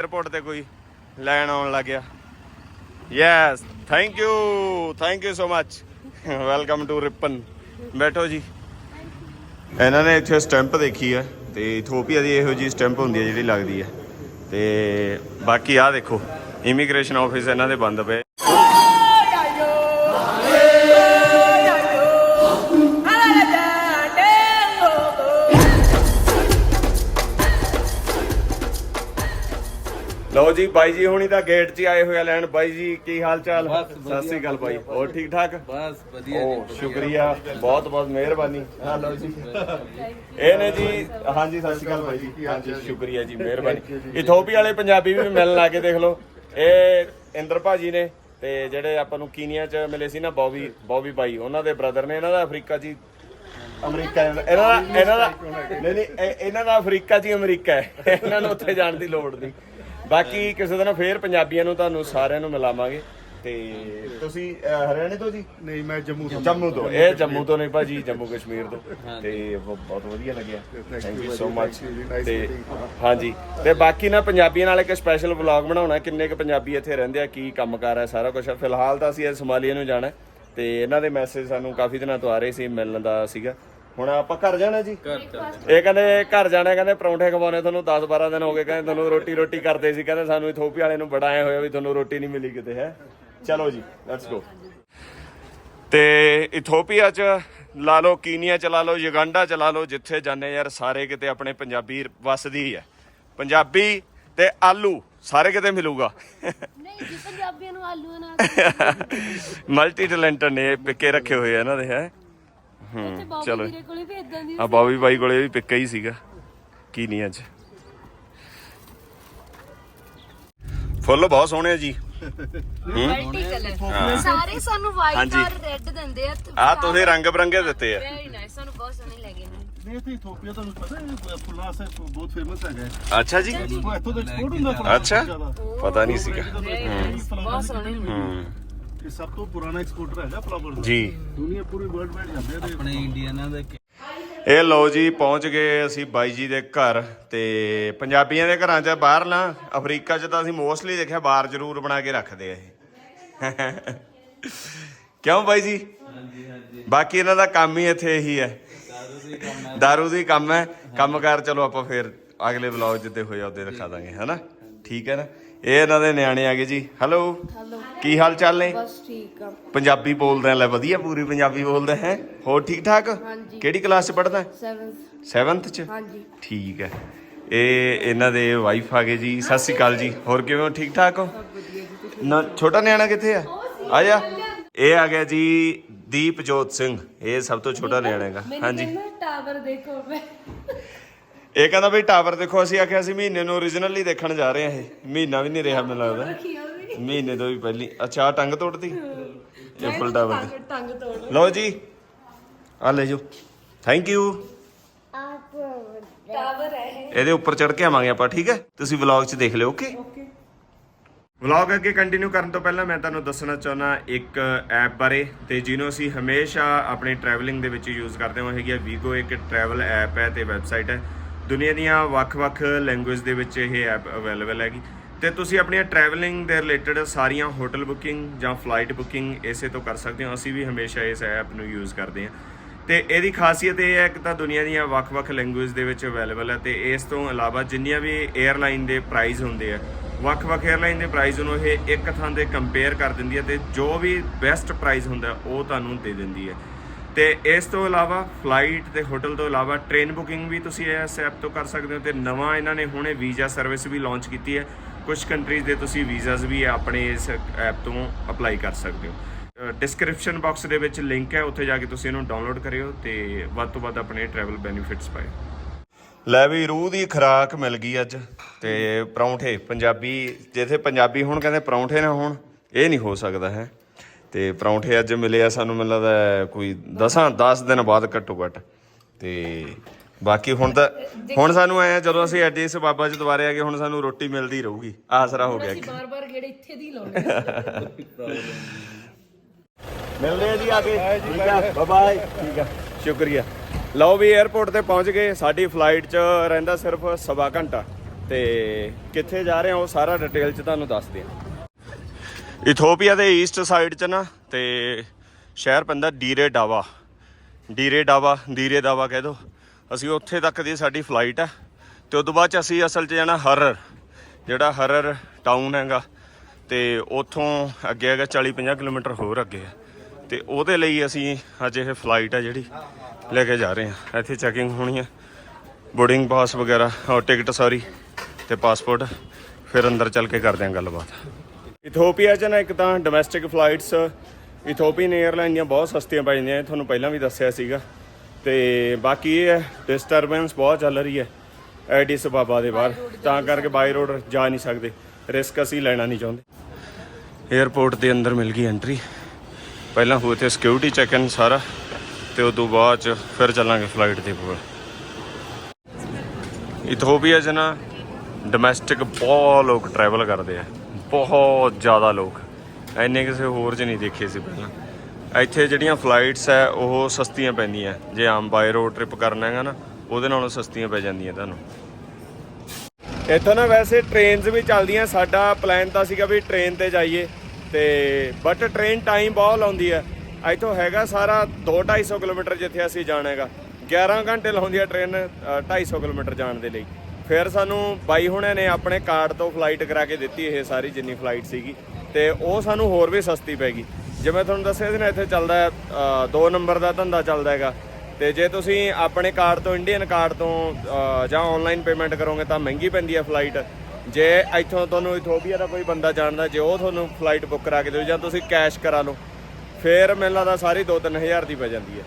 Airport ਤੇ ਕੋਈ ਲੈਣ ਆਉਣ ਲੱਗ ਗਿਆ। Yes thank you thank you so much welcome to Ripan ਬੈਠੋ ਜੀ। ਇਹਨਾਂ ਨੇ ਇੱਥੇ ਸਟੈਂਪ ਦੇਖੀ ਹੈ ਤੇ ਇਥੋਪੀਆ ਦੀ ਇਹੋ ਜੀ ਸਟੈਂਪ ਹੁੰਦੀ ਹੈ ਜਿਹੜੀ ਲੱਗਦੀ ਹੈ ਤੇ ਬਾਕੀ ਆਹ ਦੇਖੋ ਇਮੀਗ੍ਰੇਸ਼ਨ ਆਫਿਸ ਇਹਨਾਂ ਦੇ ਬੰਦ ਪਏ। ਜੀ ਬਾਈ ਜੀ ਹੁਣੀ ਤਾਂ ਗੇਟ 'ਚ ਆਏ ਹੋਏ ਆ ਲੈਣ। ਬਾਈ ਜੀ ਕੀ ਹਾਲ ਚਾਲ। ਸਤਿ ਸ੍ਰੀ ਅਕਾਲ ਬਾਈ। ਹੋਰ ਠੀਕ ਠਾਕ? ਬਸ ਵਧੀਆ ਓ ਸ਼ੁਕਰੀਆ। ਬਹੁਤ ਬਹੁਤ ਮਿਹਰਬਾਨੀ। ਹਾਂ ਲਓ ਜੀ। ਇਹ ਨੇ ਜੀ ਹਾਂਜੀ ਸਤਿ ਸ਼੍ਰੀ ਅਕਾਲ ਭਾਈ ਜੀ। ਹਾਂਜੀ ਸ਼ੁਕਰੀਆ ਜੀ ਮਿਹਰਬਾਨੀ। ਇਥੋਪੀ ਵਾਲੇ ਪੰਜਾਬੀ ਵੀ ਮਿਲਣ ਲੱਗੇ ਦੇਖ ਲਓ। ਇਹ ਇੰਦਰ ਭਾਜੀ ਨੇ ਤੇ ਜਿਹੜੇ ਆਪਾਂ ਨੂੰ ਕੀਨੀਆ ਚ ਮਿਲੇ ਸੀ ਨਾ ਬੌਬੀ ਬੌਬੀ ਬਾਈ ਉਹਨਾਂ ਦੇ ਬ੍ਰਦਰ ਨੇ ਇਹਨਾਂ ਦਾ ਅਫਰੀਕਾ ਜੀ ਅਮਰੀਕਾ ਇਹਨਾਂ ਦਾ ਇਹਨਾਂ ਦਾ ਨਹੀਂ ਨਹੀਂ ਇਹ- ਇਹਨਾਂ ਦਾ ਅਫਰੀਕਾ ਜੀ ਅਮਰੀਕਾ ਹੈ। ਇਹਨਾਂ ਨੂੰ ਉੱਥੇ ਜਾਣ ਦੀ ਲੋੜ ਨਹੀਂ। ਬਾਕੀ ਕਿਸੇ ਦਿਨ ਫੇਰ ਪੰਜਾਬੀਆਂ ਨੂੰ ਤੁਹਾਨੂੰ ਸਾਰਿਆਂ ਨੂੰ ਮਿਲਾਵਾਂਗੇ ਤੇ ਤੁਸੀਂ ਅਹ, ਹਰਿਆਣੇ ਤੋਂ ਜੀ? ਨਹੀਂ ਮੈਂ ਜੰਮੂ ਤੋਂ। ਜੰਮੂ ਤੋਂ। ਇਹ ਜੰਮੂ ਤੋਂ ਨੇ ਭਾਜੀ ਜੰਮੂ ਕਸ਼ਮੀਰ ਤੋਂ। ਤੇ ਬਹੁਤ ਵਧੀਆ ਲੱਗਿਆ। ਥੈਂਕ ਯੂ ਸੋ ਮਚ ਤੇ ਹਾਂਜੀ। ਤੇ ਬਾਕੀ ਨਾ ਪੰਜਾਬੀਆਂ ਨਾਲ ਇੱਕ ਸਪੈਸ਼ਲ ਵਲੌਗ ਬਣਾਉਣਾ ਕਿੰਨੇ ਕੁ ਪੰਜਾਬੀ ਇੱਥੇ ਰਹਿੰਦੇ ਆ ਕੀ ਕੰਮਕਾਰ ਹੈ ਸਾਰਾ ਕੁਝ ਫਿਲਹਾਲ ਤਾਂ ਅਸੀਂ ਇਹ ਸੋਮਾਲੀਆ ਨੂੰ ਜਾਣਾ ਹੈ। ਤੇ ਇਹਨਾਂ ਦੇ ਮੈਸੇਜ ਸਾਨੂੰ ਕਾਫੀ ਦਿਨਾਂ ਤੋਂ ਆ ਰਹੇ ਸੀ ਮਿਲਣ ਦਾ ਸੀਗਾ। ਹੁਣ ਆਪਾਂ ਘਰ ਜਾਣਾ ਜੀ। ਇਹ ਕਹਿੰਦੇ ਘਰ ਜਾਣਾ ਕਹਿੰਦੇ ਪਰੌਂਠੇ ਖਵਾਉਣੇ ਤੁਹਾਨੂੰ 10 12 ਦਿਨ ਹੋ ਗਏ ਕਹਿੰਦੇ ਤੁਹਾਨੂੰ ਰੋਟੀ ਰੋਟੀ ਕਰਦੇ ਸੀ ਕਹਿੰਦੇ ਸਾਨੂੰ ਇਥੋਪੀਆ ਵਾਲੇ ਨੂੰ ਬੜਾ ਆਏ ਹੋਇਆ ਵੀ ਤੁਹਾਨੂੰ ਰੋਟੀ ਨਹੀਂ ਮਿਲੀ ਕਿਤੇ ਹੈ। ਚਲੋ ਜੀ ਲੈਟਸ ਗੋ ਤੇ ਇਥੋਪੀਆ ਚ ਲਾ ਲਓ ਕੀਨੀਆ ਚ ਲਾ ਲਓ ਯੁਗੰਡਾ ਚ ਲਾ ਲਓ ਜਿੱਥੇ ਜਾਂਦੇ ਯਾਰ ਸਾਰੇ ਕਿਤੇ ਆਪਣੇ ਪੰਜਾਬੀ ਵਸਦੀ ਹੀ ਹੈ। ਪੰਜਾਬੀ ਤੇ ਆਲੂ ਸਾਰੇ ਕਿਤੇ ਮਿਲੂਗਾ। ਨਹੀਂ ਜੀ ਪੰਜਾਬੀਆਂ ਨੂੰ ਆਲੂ ਨਾਲ ਮਲਟੀ ਟੈਲੈਂਟਡ ਨੇ ਪਿੱਕੇ ਰੱਖੇ ਹੋਏ ਆ ਇਹਨਾਂ ਦੇ ਹੈ। ਉੱਥੇ ਬਾਬੂ ਚਲੋ। ਵੀਰੇ ਕੋਲੇ ਵੀ ਇਦਾਂ ਦੀ ਆ ਬੌਬੀ ਬਾਈ ਕੋਲੇ ਵੀ ਪਿੱਕਾ ਹੀ ਸੀਗਾ। ਕੀਨੀਆ ਚ ਫੁੱਲ ਬਹੁਤ ਸੋਹਣੇ ਆ ਜੀ। ਮਲਟੀ ਕਲਰ ਸਾਰੇ ਸਾਨੂੰ ਵਾਈਟ ਹਾਂਜੀ। ਔਰ ਰੈੱਡ ਦਿੰਦੇ ਆ ਆ ਤੁਸੀਂ ਰੰਗ ਬਰੰਗੇ ਦਿੱਤੇ ਆ। ਵੈਰੀ ਨਾਈਸ ਸਾਨੂੰ ਬਹੁਤ ਸੋਹਣੇ ਲੱਗੇ ਨੇ। ਨਹੀਂ ਤੇ ਇਥੋਪੀਆ ਤੁਹਾਨੂੰ ਪਤਾ ਹੈ ਫੁੱਲਾਂ ਸੇ ਬਹੁਤ ਫੇਮਸ ਹੈਗਾ ਹੈ। ਅੱਛਾ ਜੀ। ਉਹ ਇੱਥੋਂ ਦਾ ਐਕਸਪੋਰਟ ਹੁੰਦਾ ਫੁੱਲਾਂ ਅੱਛਾ। ਪਤਾ ਨਹੀਂ ਸੀਗਾ। ਬਹੁਤ ਸੋਹਣੇ ਨੇ। ਹੂੰ। ਇਹ ਸਭ ਤੋਂ ਪੁਰਾਣਾ ਐਕਸਪੋਰਟਰ ਹੈਗਾ ਫਲਾਵਰ ਦਾ ਜੀ। ਦੁਨੀਆ ਪੂਰੀ ਵਰਲਡ ਵਾਈਡ ਜਾਂਦੇ ਆ ਤੇ ਆਪਣੇ ਇੰਡੀਅਨਾਂ ਦਾ ਇਹ ਲਓ ਜੀ ਪਹੁੰਚ ਗਏ ਅਸੀਂ ਬਾਈ ਜੀ ਦੇ ਘਰ ਤੇ ਪੰਜਾਬੀਆਂ ਦੇ ਘਰਾਂ 'ਚ ਬਾਹਰ ਨਾ ਅਫਰੀਕਾ 'ਚ ਤਾਂ ਅਸੀਂ ਮੋਸਟਲੀ ਦੇਖਿਆ ਬਾਰ ਜ਼ਰੂਰ ਬਣਾ ਕੇ ਰੱਖਦੇ ਆ ਇਹ। ਕਿਉਂ ਬਾਈ ਜੀ? ਹਾਂਜੀ ਹਾਂਜੀ। ਬਾਕੀ ਇਹਨਾਂ ਦਾ ਕੰਮ ਹੀ ਇੱਥੇ ਇਹੀ ਹੈ। ਦਾਰੂ ਦੀ ਕੰਮ ਹੈ। ਕੰਮ ਕੰਮਕਾਰ ਚਲੋ ਆਪਾਂ ਫੇਰ ਅਗਲੇ ਵਲੌਗ ਜਿੱਤੇ ਹੋਇਆ ਉਹਦੇ ਦਿਖਾ ਦਾਂਗੇ ਹਨਾ? ਠੀਕ ਹੈ ਨਾ? ਇਹ ਇਹਨਾਂ ਦੇ ਨਿਆਣੇ ਆ ਗਏ ਜੀ। ਹੈਲੋ ਹੈਲੋ ਕੀ ਹਾਲ ਚਾਲ ਨੇ? ਬਸ ਠੀਕ ਆ। ਪੰਜਾਬੀ ਬੋਲਦੇ ਆ ਲੈ ਵਧੀਆ ਪੂਰੀ ਪੰਜਾਬੀ ਬੋਲਦੇ ਹੈ। ਹੋਰ ਠੀਕ ਠਾਕ? ਹਾਂਜੀ। ਕਿਹੜੀ ਕਲਾਸ ਚ ਪੜਦਾ 7th 7th ਚ? ਹਾਂਜੀ। ਠੀਕ ਹੈ। ਇਹ ਇਹਨਾਂ ਦੇ ਵਾਈਫ ਆ ਗਏ ਜੀ। ਸਤਿ ਸ਼੍ਰੀ ਅਕਾਲ ਜੀ। ਹੋਰ ਕਿਵੇਂ ਹੋ? ਠੀਕ ਠਾਕ ਹੋ? ਨਾ ਛੋਟਾ ਨਿਆਣਾ ਕਿੱਥੇ ਆ? ਆ ਜਾ ਇਹ ਆ ਗਿਆ ਜੀ ਦੀਪਜੋਤ ਸਿੰਘ। ਇਹ ਸਭ ਤੋਂ ਛੋਟਾ ਨਿਆਣਾ ਹੈਗਾ। ਹਾਂਜੀ। ਟਾਵਰ ਦੇਖੋ ਮੈਂ। ਇਹ ਕਹਿੰਦਾ ਬਈ ਟਾਵਰ ਦੇਖੋ ਅਸੀਂ ਆਖਿਆ ਸੀ ਮਹੀਨੇ ਨੂੰ origignal ਹੀ ਦੇਖਣ ਜਾ ਰਹੇ ਆ ਇਹ। ਮਹੀਨਾ ਵੀ ਨਹੀਂ ਰਿਹਾ ਮੈਨੂੰ ਲੱਗਦਾ। ਮਹੀਨੇ ਤੋਂ ਵੀ ਪਹਿਲੀ। ਅੱਛਾ ਆਹ ਟੰਗ ਤੋੜਦੀ ਫੁੱਲ ਟਾਵਰ ਦੀ ਟੰਗ ਤੋੜ ਲਓ ਜੀ। ਆ ਲੈ ਜਾਓ। ਥੈਂਕ ਯੂ ਟਾਵਰ ਹੈ ਇਹ। ਇਹਦੇ ਉੱਪਰ ਚੜ ਕੇ ਆਵਾਂਗੇ ਆਪਾਂ ਠੀਕ ਹੈ? ਤੁਸੀਂ ਵਲੌਗ 'ਚ ਦੇਖ ਲਿਓ ਓਕੇ ਵਲੌਗ ਅੱਗੇ ਕੰਟੀਨਿਊ ਕਰਨ ਤੋਂ ਪਹਿਲਾਂ ਮੈਂ ਤੁਹਾਨੂੰ ਦੱਸਣਾ ਚਾਹੁੰਦਾ ਇੱਕ ਐਪ ਬਾਰੇ। ਤੇ ਜਿਹਨੂੰ ਅਸੀਂ ਹਮੇਸ਼ਾ ਆਪਣੀ ਟਰੈਵਲਿੰਗ ਦੇ ਵਿੱਚ ਯੂਜ਼ ਕਰਦੇ ਹਾਂ ਉਹ ਹੈਗੀ ਹੈ ਵੀਗੋ ਇੱਕ ਟਰੈਵਲ ਐਪ ਹੈ ਤੇ ਵੈਬਸਾਈਟ ਹੈ। ਦੁਨੀਆ ਦੀਆਂ ਵੱਖ-ਵੱਖ ਲੈਂਗੁਏਜ ਦੇ ਵਿੱਚ ਇਹ ਐਪ ਅਵੇਲੇਬਲ ਹੈਗੀ। ਤੇ ਤੁਸੀਂ ਆਪਣੀਆਂ ਟਰੈਵਲਿੰਗ ਦੇ ਰਿਲੇਟਡ ਸਾਰੀਆਂ ਹੋਟਲ ਬੁਕਿੰਗ ਜਾਂ ਫਲਾਈਟ ਬੁਕਿੰਗ ਇਸੇ ਤੋਂ ਕਰ ਸਕਦੇ ਹੋ। ਅਸੀਂ ਵੀ ਹਮੇਸ਼ਾ ਇਸ ਐਪ ਨੂੰ ਯੂਜ਼ ਕਰਦੇ ਹਾਂ। ਤੇ ਇਹਦੀ ਖਾਸੀਅਤ ਇਹ ਹੈ ਕਿ ਤਾਂ ਦੁਨੀਆ ਦੀਆਂ ਵੱਖ-ਵੱਖ ਲੈਂਗੁਏਜ ਦੇ ਵਿੱਚ ਅਵੇਲੇਬਲ ਹੈ ਤੇ ਇਸ ਤੋਂ ਇਲਾਵਾ ਜਿੰਨੀਆਂ ਵੀ 에ਅਰਲਾਈਨ ਦੇ ਪ੍ਰਾਈਸ ਹੁੰਦੇ ਆ, ਵੱਖ-ਵੱਖ 에ਅਰਲਾਈਨ ਦੇ ਪ੍ਰਾਈਸ ਨੂੰ ਇਹ ਇੱਕ ਥਾਂ ਤੇ ਕੰਪੇਅਰ ਕਰ ਦਿੰਦੀ ਹੈ ਤੇ ਜੋ ਵੀ ਬੈਸਟ ਪ੍ਰਾਈਸ ਹੁੰਦਾ ਉਹ ਤੁਹਾਨੂੰ ਦੇ ਦਿੰਦੀ ਹੈ। ਤੇ ਇਸ ਤੋਂ ਇਲਾਵਾ ਫਲਾਈਟ ਤੇ ਹੋਟਲ ਤੋਂ ਇਲਾਵਾ ਟ੍ਰੇਨ ਬੁਕਿੰਗ ਵੀ ਤੁਸੀਂ ਇਸ ਐਪ ਤੋਂ ਕਰ ਸਕਦੇ ਹੋ ਤੇ ਨਵਾਂ ਇਹਨਾਂ ਨੇ ਹੁਣੇ ਵੀਜ਼ਾ ਸਰਵਿਸ ਵੀ ਲਾਂਚ ਕੀਤੀ ਹੈ। ਕੁਝ ਕੰਟਰੀਜ਼ ਦੇ ਤੁਸੀਂ ਵੀਜ਼ਾਸ ਵੀ ਆਪਣੇ ਇਸ ਐਪ ਤੋਂ ਅਪਲਾਈ ਕਰ ਸਕਦੇ ਹੋ। ਡਿਸਕ੍ਰਿਪਸ਼ਨ ਬਾਕਸ ਦੇ ਵਿੱਚ ਲਿੰਕ ਹੈ, ਉੱਥੇ ਜਾ ਕੇ ਤੁਸੀਂ ਇਹਨੂੰ ਡਾਊਨਲੋਡ ਕਰਿਓ ਤੇ ਵੱਧ ਤੋਂ ਵੱਧ ਆਪਣੇ ਟਰੈਵਲ ਬੈਨੀਫਿਟਸ ਪਾਇਓ। ਲੈ ਵੀ, ਰੂਹ ਦੀ ਖੁਰਾਕ ਮਿਲ ਗਈ ਅੱਜ ਤੇ ਪਰੌਂਠੇ, ਪੰਜਾਬੀ, ਜਿੱਥੇ ਪੰਜਾਬੀ ਹੁਣ ਕਹਿੰਦੇ ਪਰੌਂਠੇ ਨਾ ਹੋਣ, ਇਹ ਨਹੀਂ ਹੋ ਸਕਦਾ ਹੈ। ਤੇ ਪਰੌਂਠੇ ਅੱਜ ਮਿਲੇ ਆ ਸਾਨੂੰ ਮੈਨੂੰ ਲੱਗਦਾ ਹੈ ਕੋਈ 10 10 ਦਿਨ ਬਾਅਦ ਘੱਟੋ ਘੱਟ। ਤੇ ਬਾਕੀ ਹੁਣ ਤਾਂ ਹੁਣ ਸਾਨੂੰ ਆਇਆ ਜਦੋਂ ਅਸੀਂ ਐਡੀ ਇਸ ਬਾਬਾ ਜੀ ਦੁਆਰੇ ਆ ਗਏ ਹੁਣ ਸਾਨੂੰ ਰੋਟੀ ਮਿਲਦੀ ਰਹੂਗੀ। ਆਸਰਾ ਹੋ ਗਿਆ ਇੱਕ। ਬਾਰ-ਬਾਰ ਗੇੜੇ ਇੱਥੇ ਦੀ ਲਾਉਣੇ ਮਿਲਦੇ ਆ ਜੀ ਆ ਕੇ। ਠੀਕ ਆ ਬਾਏ ਬਾਏ ਠੀਕ ਆ। ਸ਼ੁਕਰੀਆ। ਲਓ ਵੀ 에어ਪੋਰਟ ਤੇ ਪਹੁੰਚ ਗਏ। ਸਾਡੀ ਫਲਾਈਟ 'ਚ ਰਹਿੰਦਾ ਸਿਰਫ ਸਵਾ ਘੰਟਾ। ਤੇ ਕਿੱਥੇ ਜਾ ਰਹੇ ਹਾਂ ਉਹ ਸਾਰਾ ਡਿਟੇਲ ਚ ਤੁਹਾਨੂੰ ਦੱਸਦੇ ਹਾਂ ਇਥੋਪੀਆ ਦੇ ਈਸਟ ਸਾਈਡ 'ਚ ਨਾ ਤੇ ਸ਼ਹਿਰ ਪੈਂਦਾ ਡੀਰੇ ਡਾਵਾ। ਡੀਰੇ ਡਾਵਾ ਡੀਰੇ ਡਾਵਾ ਕਹਿ ਦੋ। ਅਸੀਂ ਉੱਥੇ ਤੱਕ ਦੀ ਸਾਡੀ ਫਲਾਈਟ ਹੈ ਤੇ ਉਸ ਤੋਂ ਬਾਅਦ 'ਚ ਅਸੀਂ ਅਸਲ 'ਚ ਜਾਣਾ ਹਰਰ, ਜਿਹੜਾ ਹਰਰ ਟਾਊਨ ਹੈਗਾ। ਤੇ ਉੱਥੋਂ ਅੱਗੇ ਹੈਗਾ 40 50 ਕਿਲੋਮੀਟਰ ਹੋਰ ਅੱਗੇ ਹੈ ਤੇ ਉਹਦੇ ਲਈ ਅਸੀਂ ਅੱਜ ਇਹ ਫਲਾਈਟ ਹੈ ਜਿਹੜੀ ਲੈ ਕੇ ਜਾ ਰਹੇ ਹਾਂ ਇੱਥੇ ਚੈਕਿੰਗ ਹੋਣੀ ਹੈ ਬੋਰਡਿੰਗ ਪਾਸ ਵਗੈਰਾ, ਔਰ ਟਿਕਟ ਸਾਰੀ ਤੇ ਪਾਸਪੋਰਟ ਫਿਰ ਅੰਦਰ ਚੱਲ ਕੇ ਕਰਦੇ ਹਾਂ ਗੱਲਬਾਤ। ਇਥੋਪੀਆ 'ਚ ਨਾ ਇੱਕ ਤਾਂ ਡੋਮੈਸਟਿਕ ਫਲਾਈਟਸ ਇਥੋਪੀਅਨ 에ਅਰਲਾਈਨ ਦੀਆਂ ਬਹੁਤ ਸਸਤੀਆਂ ਪੈ ਜਾਂਦੀਆਂ ਤੁਹਾਨੂੰ ਪਹਿਲਾਂ ਵੀ ਦੱਸਿਆ ਸੀਗਾ। ਤੇ ਬਾਕੀ ਇਹ ਹੈ ਡਿਸਟਰਬੈਂਸ ਬਹੁਤ ਚੱਲ ਰਹੀ ਹੈ ਐਡੀਸ ਬਾਬਾ ਦੇ ਬਾਹਰ। ਤਾਂ ਕਰਕੇ ਬਾਈ ਰੋਡ ਜਾ ਨਹੀਂ ਸਕਦੇ। ਰਿਸਕ ਅਸੀਂ ਲੈਣਾ ਨਹੀਂ ਚਾਹੁੰਦੇ। 에ਅਰਪੋਰਟ ਦੇ ਅੰਦਰ ਮਿਲ ਗਈ ਐਂਟਰੀ ਪਹਿਲਾਂ ਹੋਏ ਤੇ ਸਿਕਿਉਰਿਟੀ ਚੈੱਕ ਇਨ ਸਾਰਾ ਤੇ ਉਸ ਤੋਂ ਬਾਅਦ ਚ ਫਿਰ ਚੱਲਾਂਗੇ ਫਲਾਈਟ ਦੇ ਕੋਲ। ਇਥੋਪੀਆ 'ਚ ਨਾ ਡੋਮੈਸਟਿਕ ਬਹੁਤ ਲੋਕ ਟਰੈਵਲ ਕਰਦੇ ਆ। ਬਹੁਤ ਜ਼ਿਆਦਾ ਲੋਕ। ਐਨੇ ਕਿਸੇ ਹੋਰ 'ਚ ਨਹੀਂ ਦੇਖੇ ਸੀ ਪਹਿਲਾਂ। ਇੱਥੇ ਜਿਹੜੀਆਂ ਫਲਾਈਟਸ ਹੈ, ਉਹ ਸਸਤੀਆਂ ਪੈਂਦੀਆਂ। ਜੇ ਆਮ ਬਾਈ ਰੋਡ ਟ੍ਰਿਪ ਕਰਨਾ ਹੈਗਾ ਨਾ, ਉਹਦੇ ਨਾਲੋਂ ਸਸਤੀਆਂ ਪੈ ਜਾਂਦੀਆਂ ਤੁਹਾਨੂੰ। ਇੱਥੋਂ ਨਾ ਵੈਸੇ ਟ੍ਰੇਨਸ ਵੀ ਚੱਲਦੀਆਂ। ਸਾਡਾ ਪਲਾਨ ਤਾਂ ਸੀਗਾ ਵੀ ਟ੍ਰੇਨ ਤੇ ਜਾਈਏ। ਤੇ ਬਟ ਟ੍ਰੇਨ ਟਾਈਮ ਬਹੁਤ ਲਾਉਂਦੀ ਹੈ। ਇੱਥੋਂ ਹੈਗਾ ਸਾਰਾ 2-250 ਕਿਲੋਮੀਟਰ ਜਿੱਥੇ ਅਸੀਂ ਜਾਣਾ ਹੈਗਾ। 11 ਘੰਟੇ ਲਾਉਂਦੀ ਹੈ ਟ੍ਰੇਨ 250 ਕਿਲੋਮੀਟਰ ਜਾਣ ਦੇ ਲਈ। ਫਿਰ ਸਾਨੂੰ ਬਾਈ ਹੁਣਿਆਂ ਨੇ ਆਪਣੇ ਕਾਰਡ ਤੋਂ ਫਲਾਈਟ ਕਰਾ ਕੇ ਦਿੱਤੀ ਇਹ ਸਾਰੀ ਜਿੰਨੀ ਫਲਾਈਟ ਸੀਗੀ। ਤੇ ਉਹ ਸਾਨੂੰ ਹੋਰ ਵੀ ਸਸਤੀ ਪੈ ਗਈ। ਜਿਵੇਂ ਤੁਹਾਨੂੰ ਦੱਸਿਆ ਸੀ ਨਾ, ਇੱਥੇ ਚੱਲਦਾ ਹੈ 2 ਨੰਬਰ ਦਾ ਧੰਦਾ ਚੱਲਦਾ ਹੈਗਾ। ਤੇ ਜੇ ਤੁਸੀਂ ਆਪਣੇ ਕਾਰਡ ਤੋਂ ਇੰਡੀਅਨ ਕਾਰਡ ਤੋਂ ਜਾਂ ਆਨਲਾਈਨ ਪੇਮੈਂਟ ਕਰੋਗੇ ਤਾਂ ਮਹਿੰਗੀ ਪੈਂਦੀ ਹੈ ਫਲਾਈਟ ਜੇ ਇੱਥੋਂ ਤੁਹਾਨੂੰ ਇਥੋਪੀਆ ਦਾ ਕੋਈ ਬੰਦਾ ਜਾਣਦਾ, ਜੇ ਉਹ ਤੁਹਾਨੂੰ ਫਲਾਈਟ ਬੁੱਕ ਕਰਾ ਕੇ ਦਿਓ ਜਾਂ ਤੁਸੀਂ ਕੈਸ਼ ਕਰਾ ਲਓ, ਫੇਰ ਮੈਨੂੰ ਲੱਗਦਾ ਸਾਰੀ 2-3000 ਦੀ ਪੈ ਜਾਂਦੀ ਹੈ।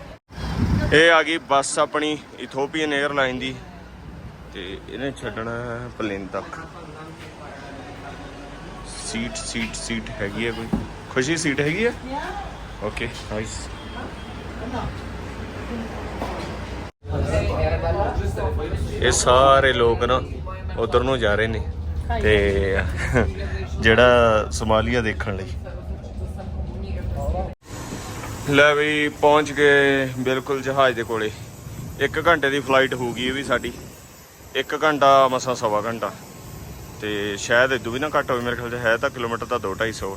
ਇਹ ਆ ਗਈ ਬੱਸ ਆਪਣੀ ਇਥੋਪੀਅਨ 에ਅਰਲਾਈਨ ਦੀ। ਤੇ ਇਹਨੇ ਛੱਡਣਾ ਪਲੇਨ ਤੱਕ। ਸੀਟ ਸੀਟ ਸੀਟ ਹੈਗੀ ਹੈ ਕੋਈ? ਖੁਸ਼ੀ ਸੀਟ ਹੈਗੀ ਹੈ ਓਕੇ ਨਾਈਸ ਇਹ ਸਾਰੇ ਲੋਕ ਨਾ ਉਧਰ ਨੂੰ ਜਾ ਰਹੇ ਨੇ ਤੇ ਜਿਹੜਾ ਸੋਮਾਲੀਆ ਦੇਖਣ ਲਈ। ਲੈ ਵੀ ਪਹੁੰਚ ਗਏ ਬਿਲਕੁਲ ਜਹਾਜ਼ ਦੇ ਕੋਲੇ। 1 ਘੰਟੇ ਦੀ ਫਲਾਈਟ ਹੋਊਗੀ ਇਹ ਵੀ ਸਾਡੀ। 1 ਘੰਟਾ, ਮਸਾਂ ਸਵਾ ਘੰਟਾ। ਤੇ ਸ਼ਾਇਦ ਇਦੋਂ ਵੀ ਨਾ ਘੱਟ ਹੋਵੇ, ਮੇਰੇ ਖਿਆਲ 'ਚ ਹੈ ਤਾਂ ਕਿਲੋਮੀਟਰ ਤਾਂ 2 250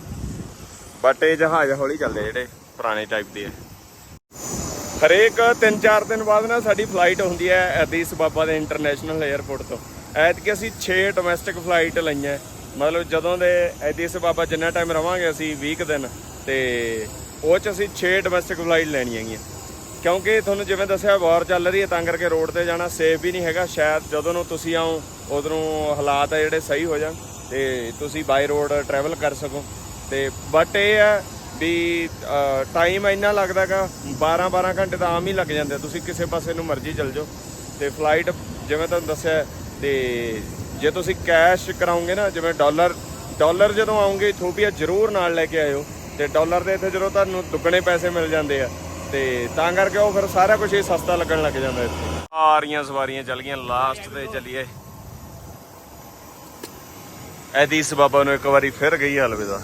ਬਟ ਇਹ ਜਹਾਜ਼ ਹੌਲੀ ਚੱਲਦੇ ਜਿਹੜੇ ਪੁਰਾਣੇ ਟਾਈਪ ਦੇ ਆ। ਹਰੇਕ 3-4 ਦਿਨ ਬਾਅਦ ਨਾ ਸਾਡੀ ਫਲਾਈਟ ਹੁੰਦੀ ਹੈ ਅਦੀਸ ਬਾਬਾ ਦੇ ਇੰਟਰਨੈਸ਼ਨਲ 에ਅਰਪੋਰਟ ਤੋਂ। ਐਤਕੀ ਅਸੀਂ 6 ਡੋਮੈਸਟਿਕ ਫਲਾਈਟ ਲਈਆਂ। ਮਤਲਬ ਜਦੋਂ ਦੇ ਅਦੀਸ ਬਾਬਾ ਜਿੰਨਾ ਟਾਈਮ ਰਵਾਂਗੇ ਅਸੀਂ 20 ਕੁ ਦਿਨ, ਤੇ ਉਹ ਚ ਅਸੀਂ 6 ਡੋਮੈਸਟਿਕ ਫਲਾਈਟ ਲੈਣੀਆਂ ਹੈਗੀਆਂ ਕਿਉਂਕਿ ਤੁਹਾਨੂੰ ਜਿਵੇਂ ਦੱਸਿਆ ਵਾਰ ਚੱਲ ਰਹੀ ਹੈ, ਤਾਂ ਕਰਕੇ ਰੋਡ ਤੇ ਜਾਣਾ ਸੇਫ ਵੀ ਨਹੀਂ ਹੈਗਾ। ਸ਼ਾਇਦ ਜਦੋਂ ਨੂੰ ਤੁਸੀਂ ਆਓ ਉਦੋਂ ਹਾਲਾਤ ਆ ਜਿਹੜੇ ਸਹੀ ਹੋ ਜਾਣ ਤੇ ਤੁਸੀਂ ਬਾਈ ਰੋਡ ਟਰੈਵਲ ਕਰ ਸਕੋ। ਤੇ ਬਟ ਇਹ ਹੈ ਵੀ ਟਾਈਮ ਇੰਨਾ ਲੱਗਦਾਗਾ 12 12 ਘੰਟੇ ਤਾਂ ਆਮ ਹੀ ਲੱਗ ਜਾਂਦੇ ਤੁਸੀਂ ਕਿਸੇ ਪਾਸੇ ਨੂੰ ਮਰਜ਼ੀ ਚਲ ਜਾਓ। ਤੇ ਫਲਾਈਟ ਜਿਵੇਂ ਤੁਹਾਨੂੰ ਦੱਸਿਆ, ਤੇ ਜੇ ਤੁਸੀਂ ਕੈਸ਼ ਕਰਾਉਂਗੇ ਨਾ, ਜਿਵੇਂ ਡਾਲਰ ਡਾਲਰ ਜਦੋਂ ਆਉਂਗੇ ਇਥੋਪੀਆ ਜ਼ਰੂਰ ਨਾਲ ਲੈ ਕੇ ਆਇਓ। ਤੇ ਡਾਲਰ ਦੇ ਇੱਥੇ ਜਦੋਂ ਤੁਹਾਨੂੰ ਦੁੱਗਣੇ ਪੈਸੇ ਮਿਲ ਜਾਂਦੇ ਆ ਤੇ ਤਾਂ ਕਰਕੇ ਉਹ ਫਿਰ ਸਾਰਾ ਕੁਝ ਹੀ ਸਸਤਾ ਲੱਗਣ ਲੱਗ ਜਾਂਦਾ ਇੱਥੇ। ਆ ਰਹੀਆਂ ਸਵਾਰੀਆਂ ਚੱਲ ਗਈਆਂ ਲਾਸਟ ਤੇ ਚੱਲੀਏ। ਐਦੀਸ ਬਾਬਾ ਨੂੰ ਇੱਕ ਵਾਰੀ ਫਿਰ ਗਈ ਹਲਵੇਦਾ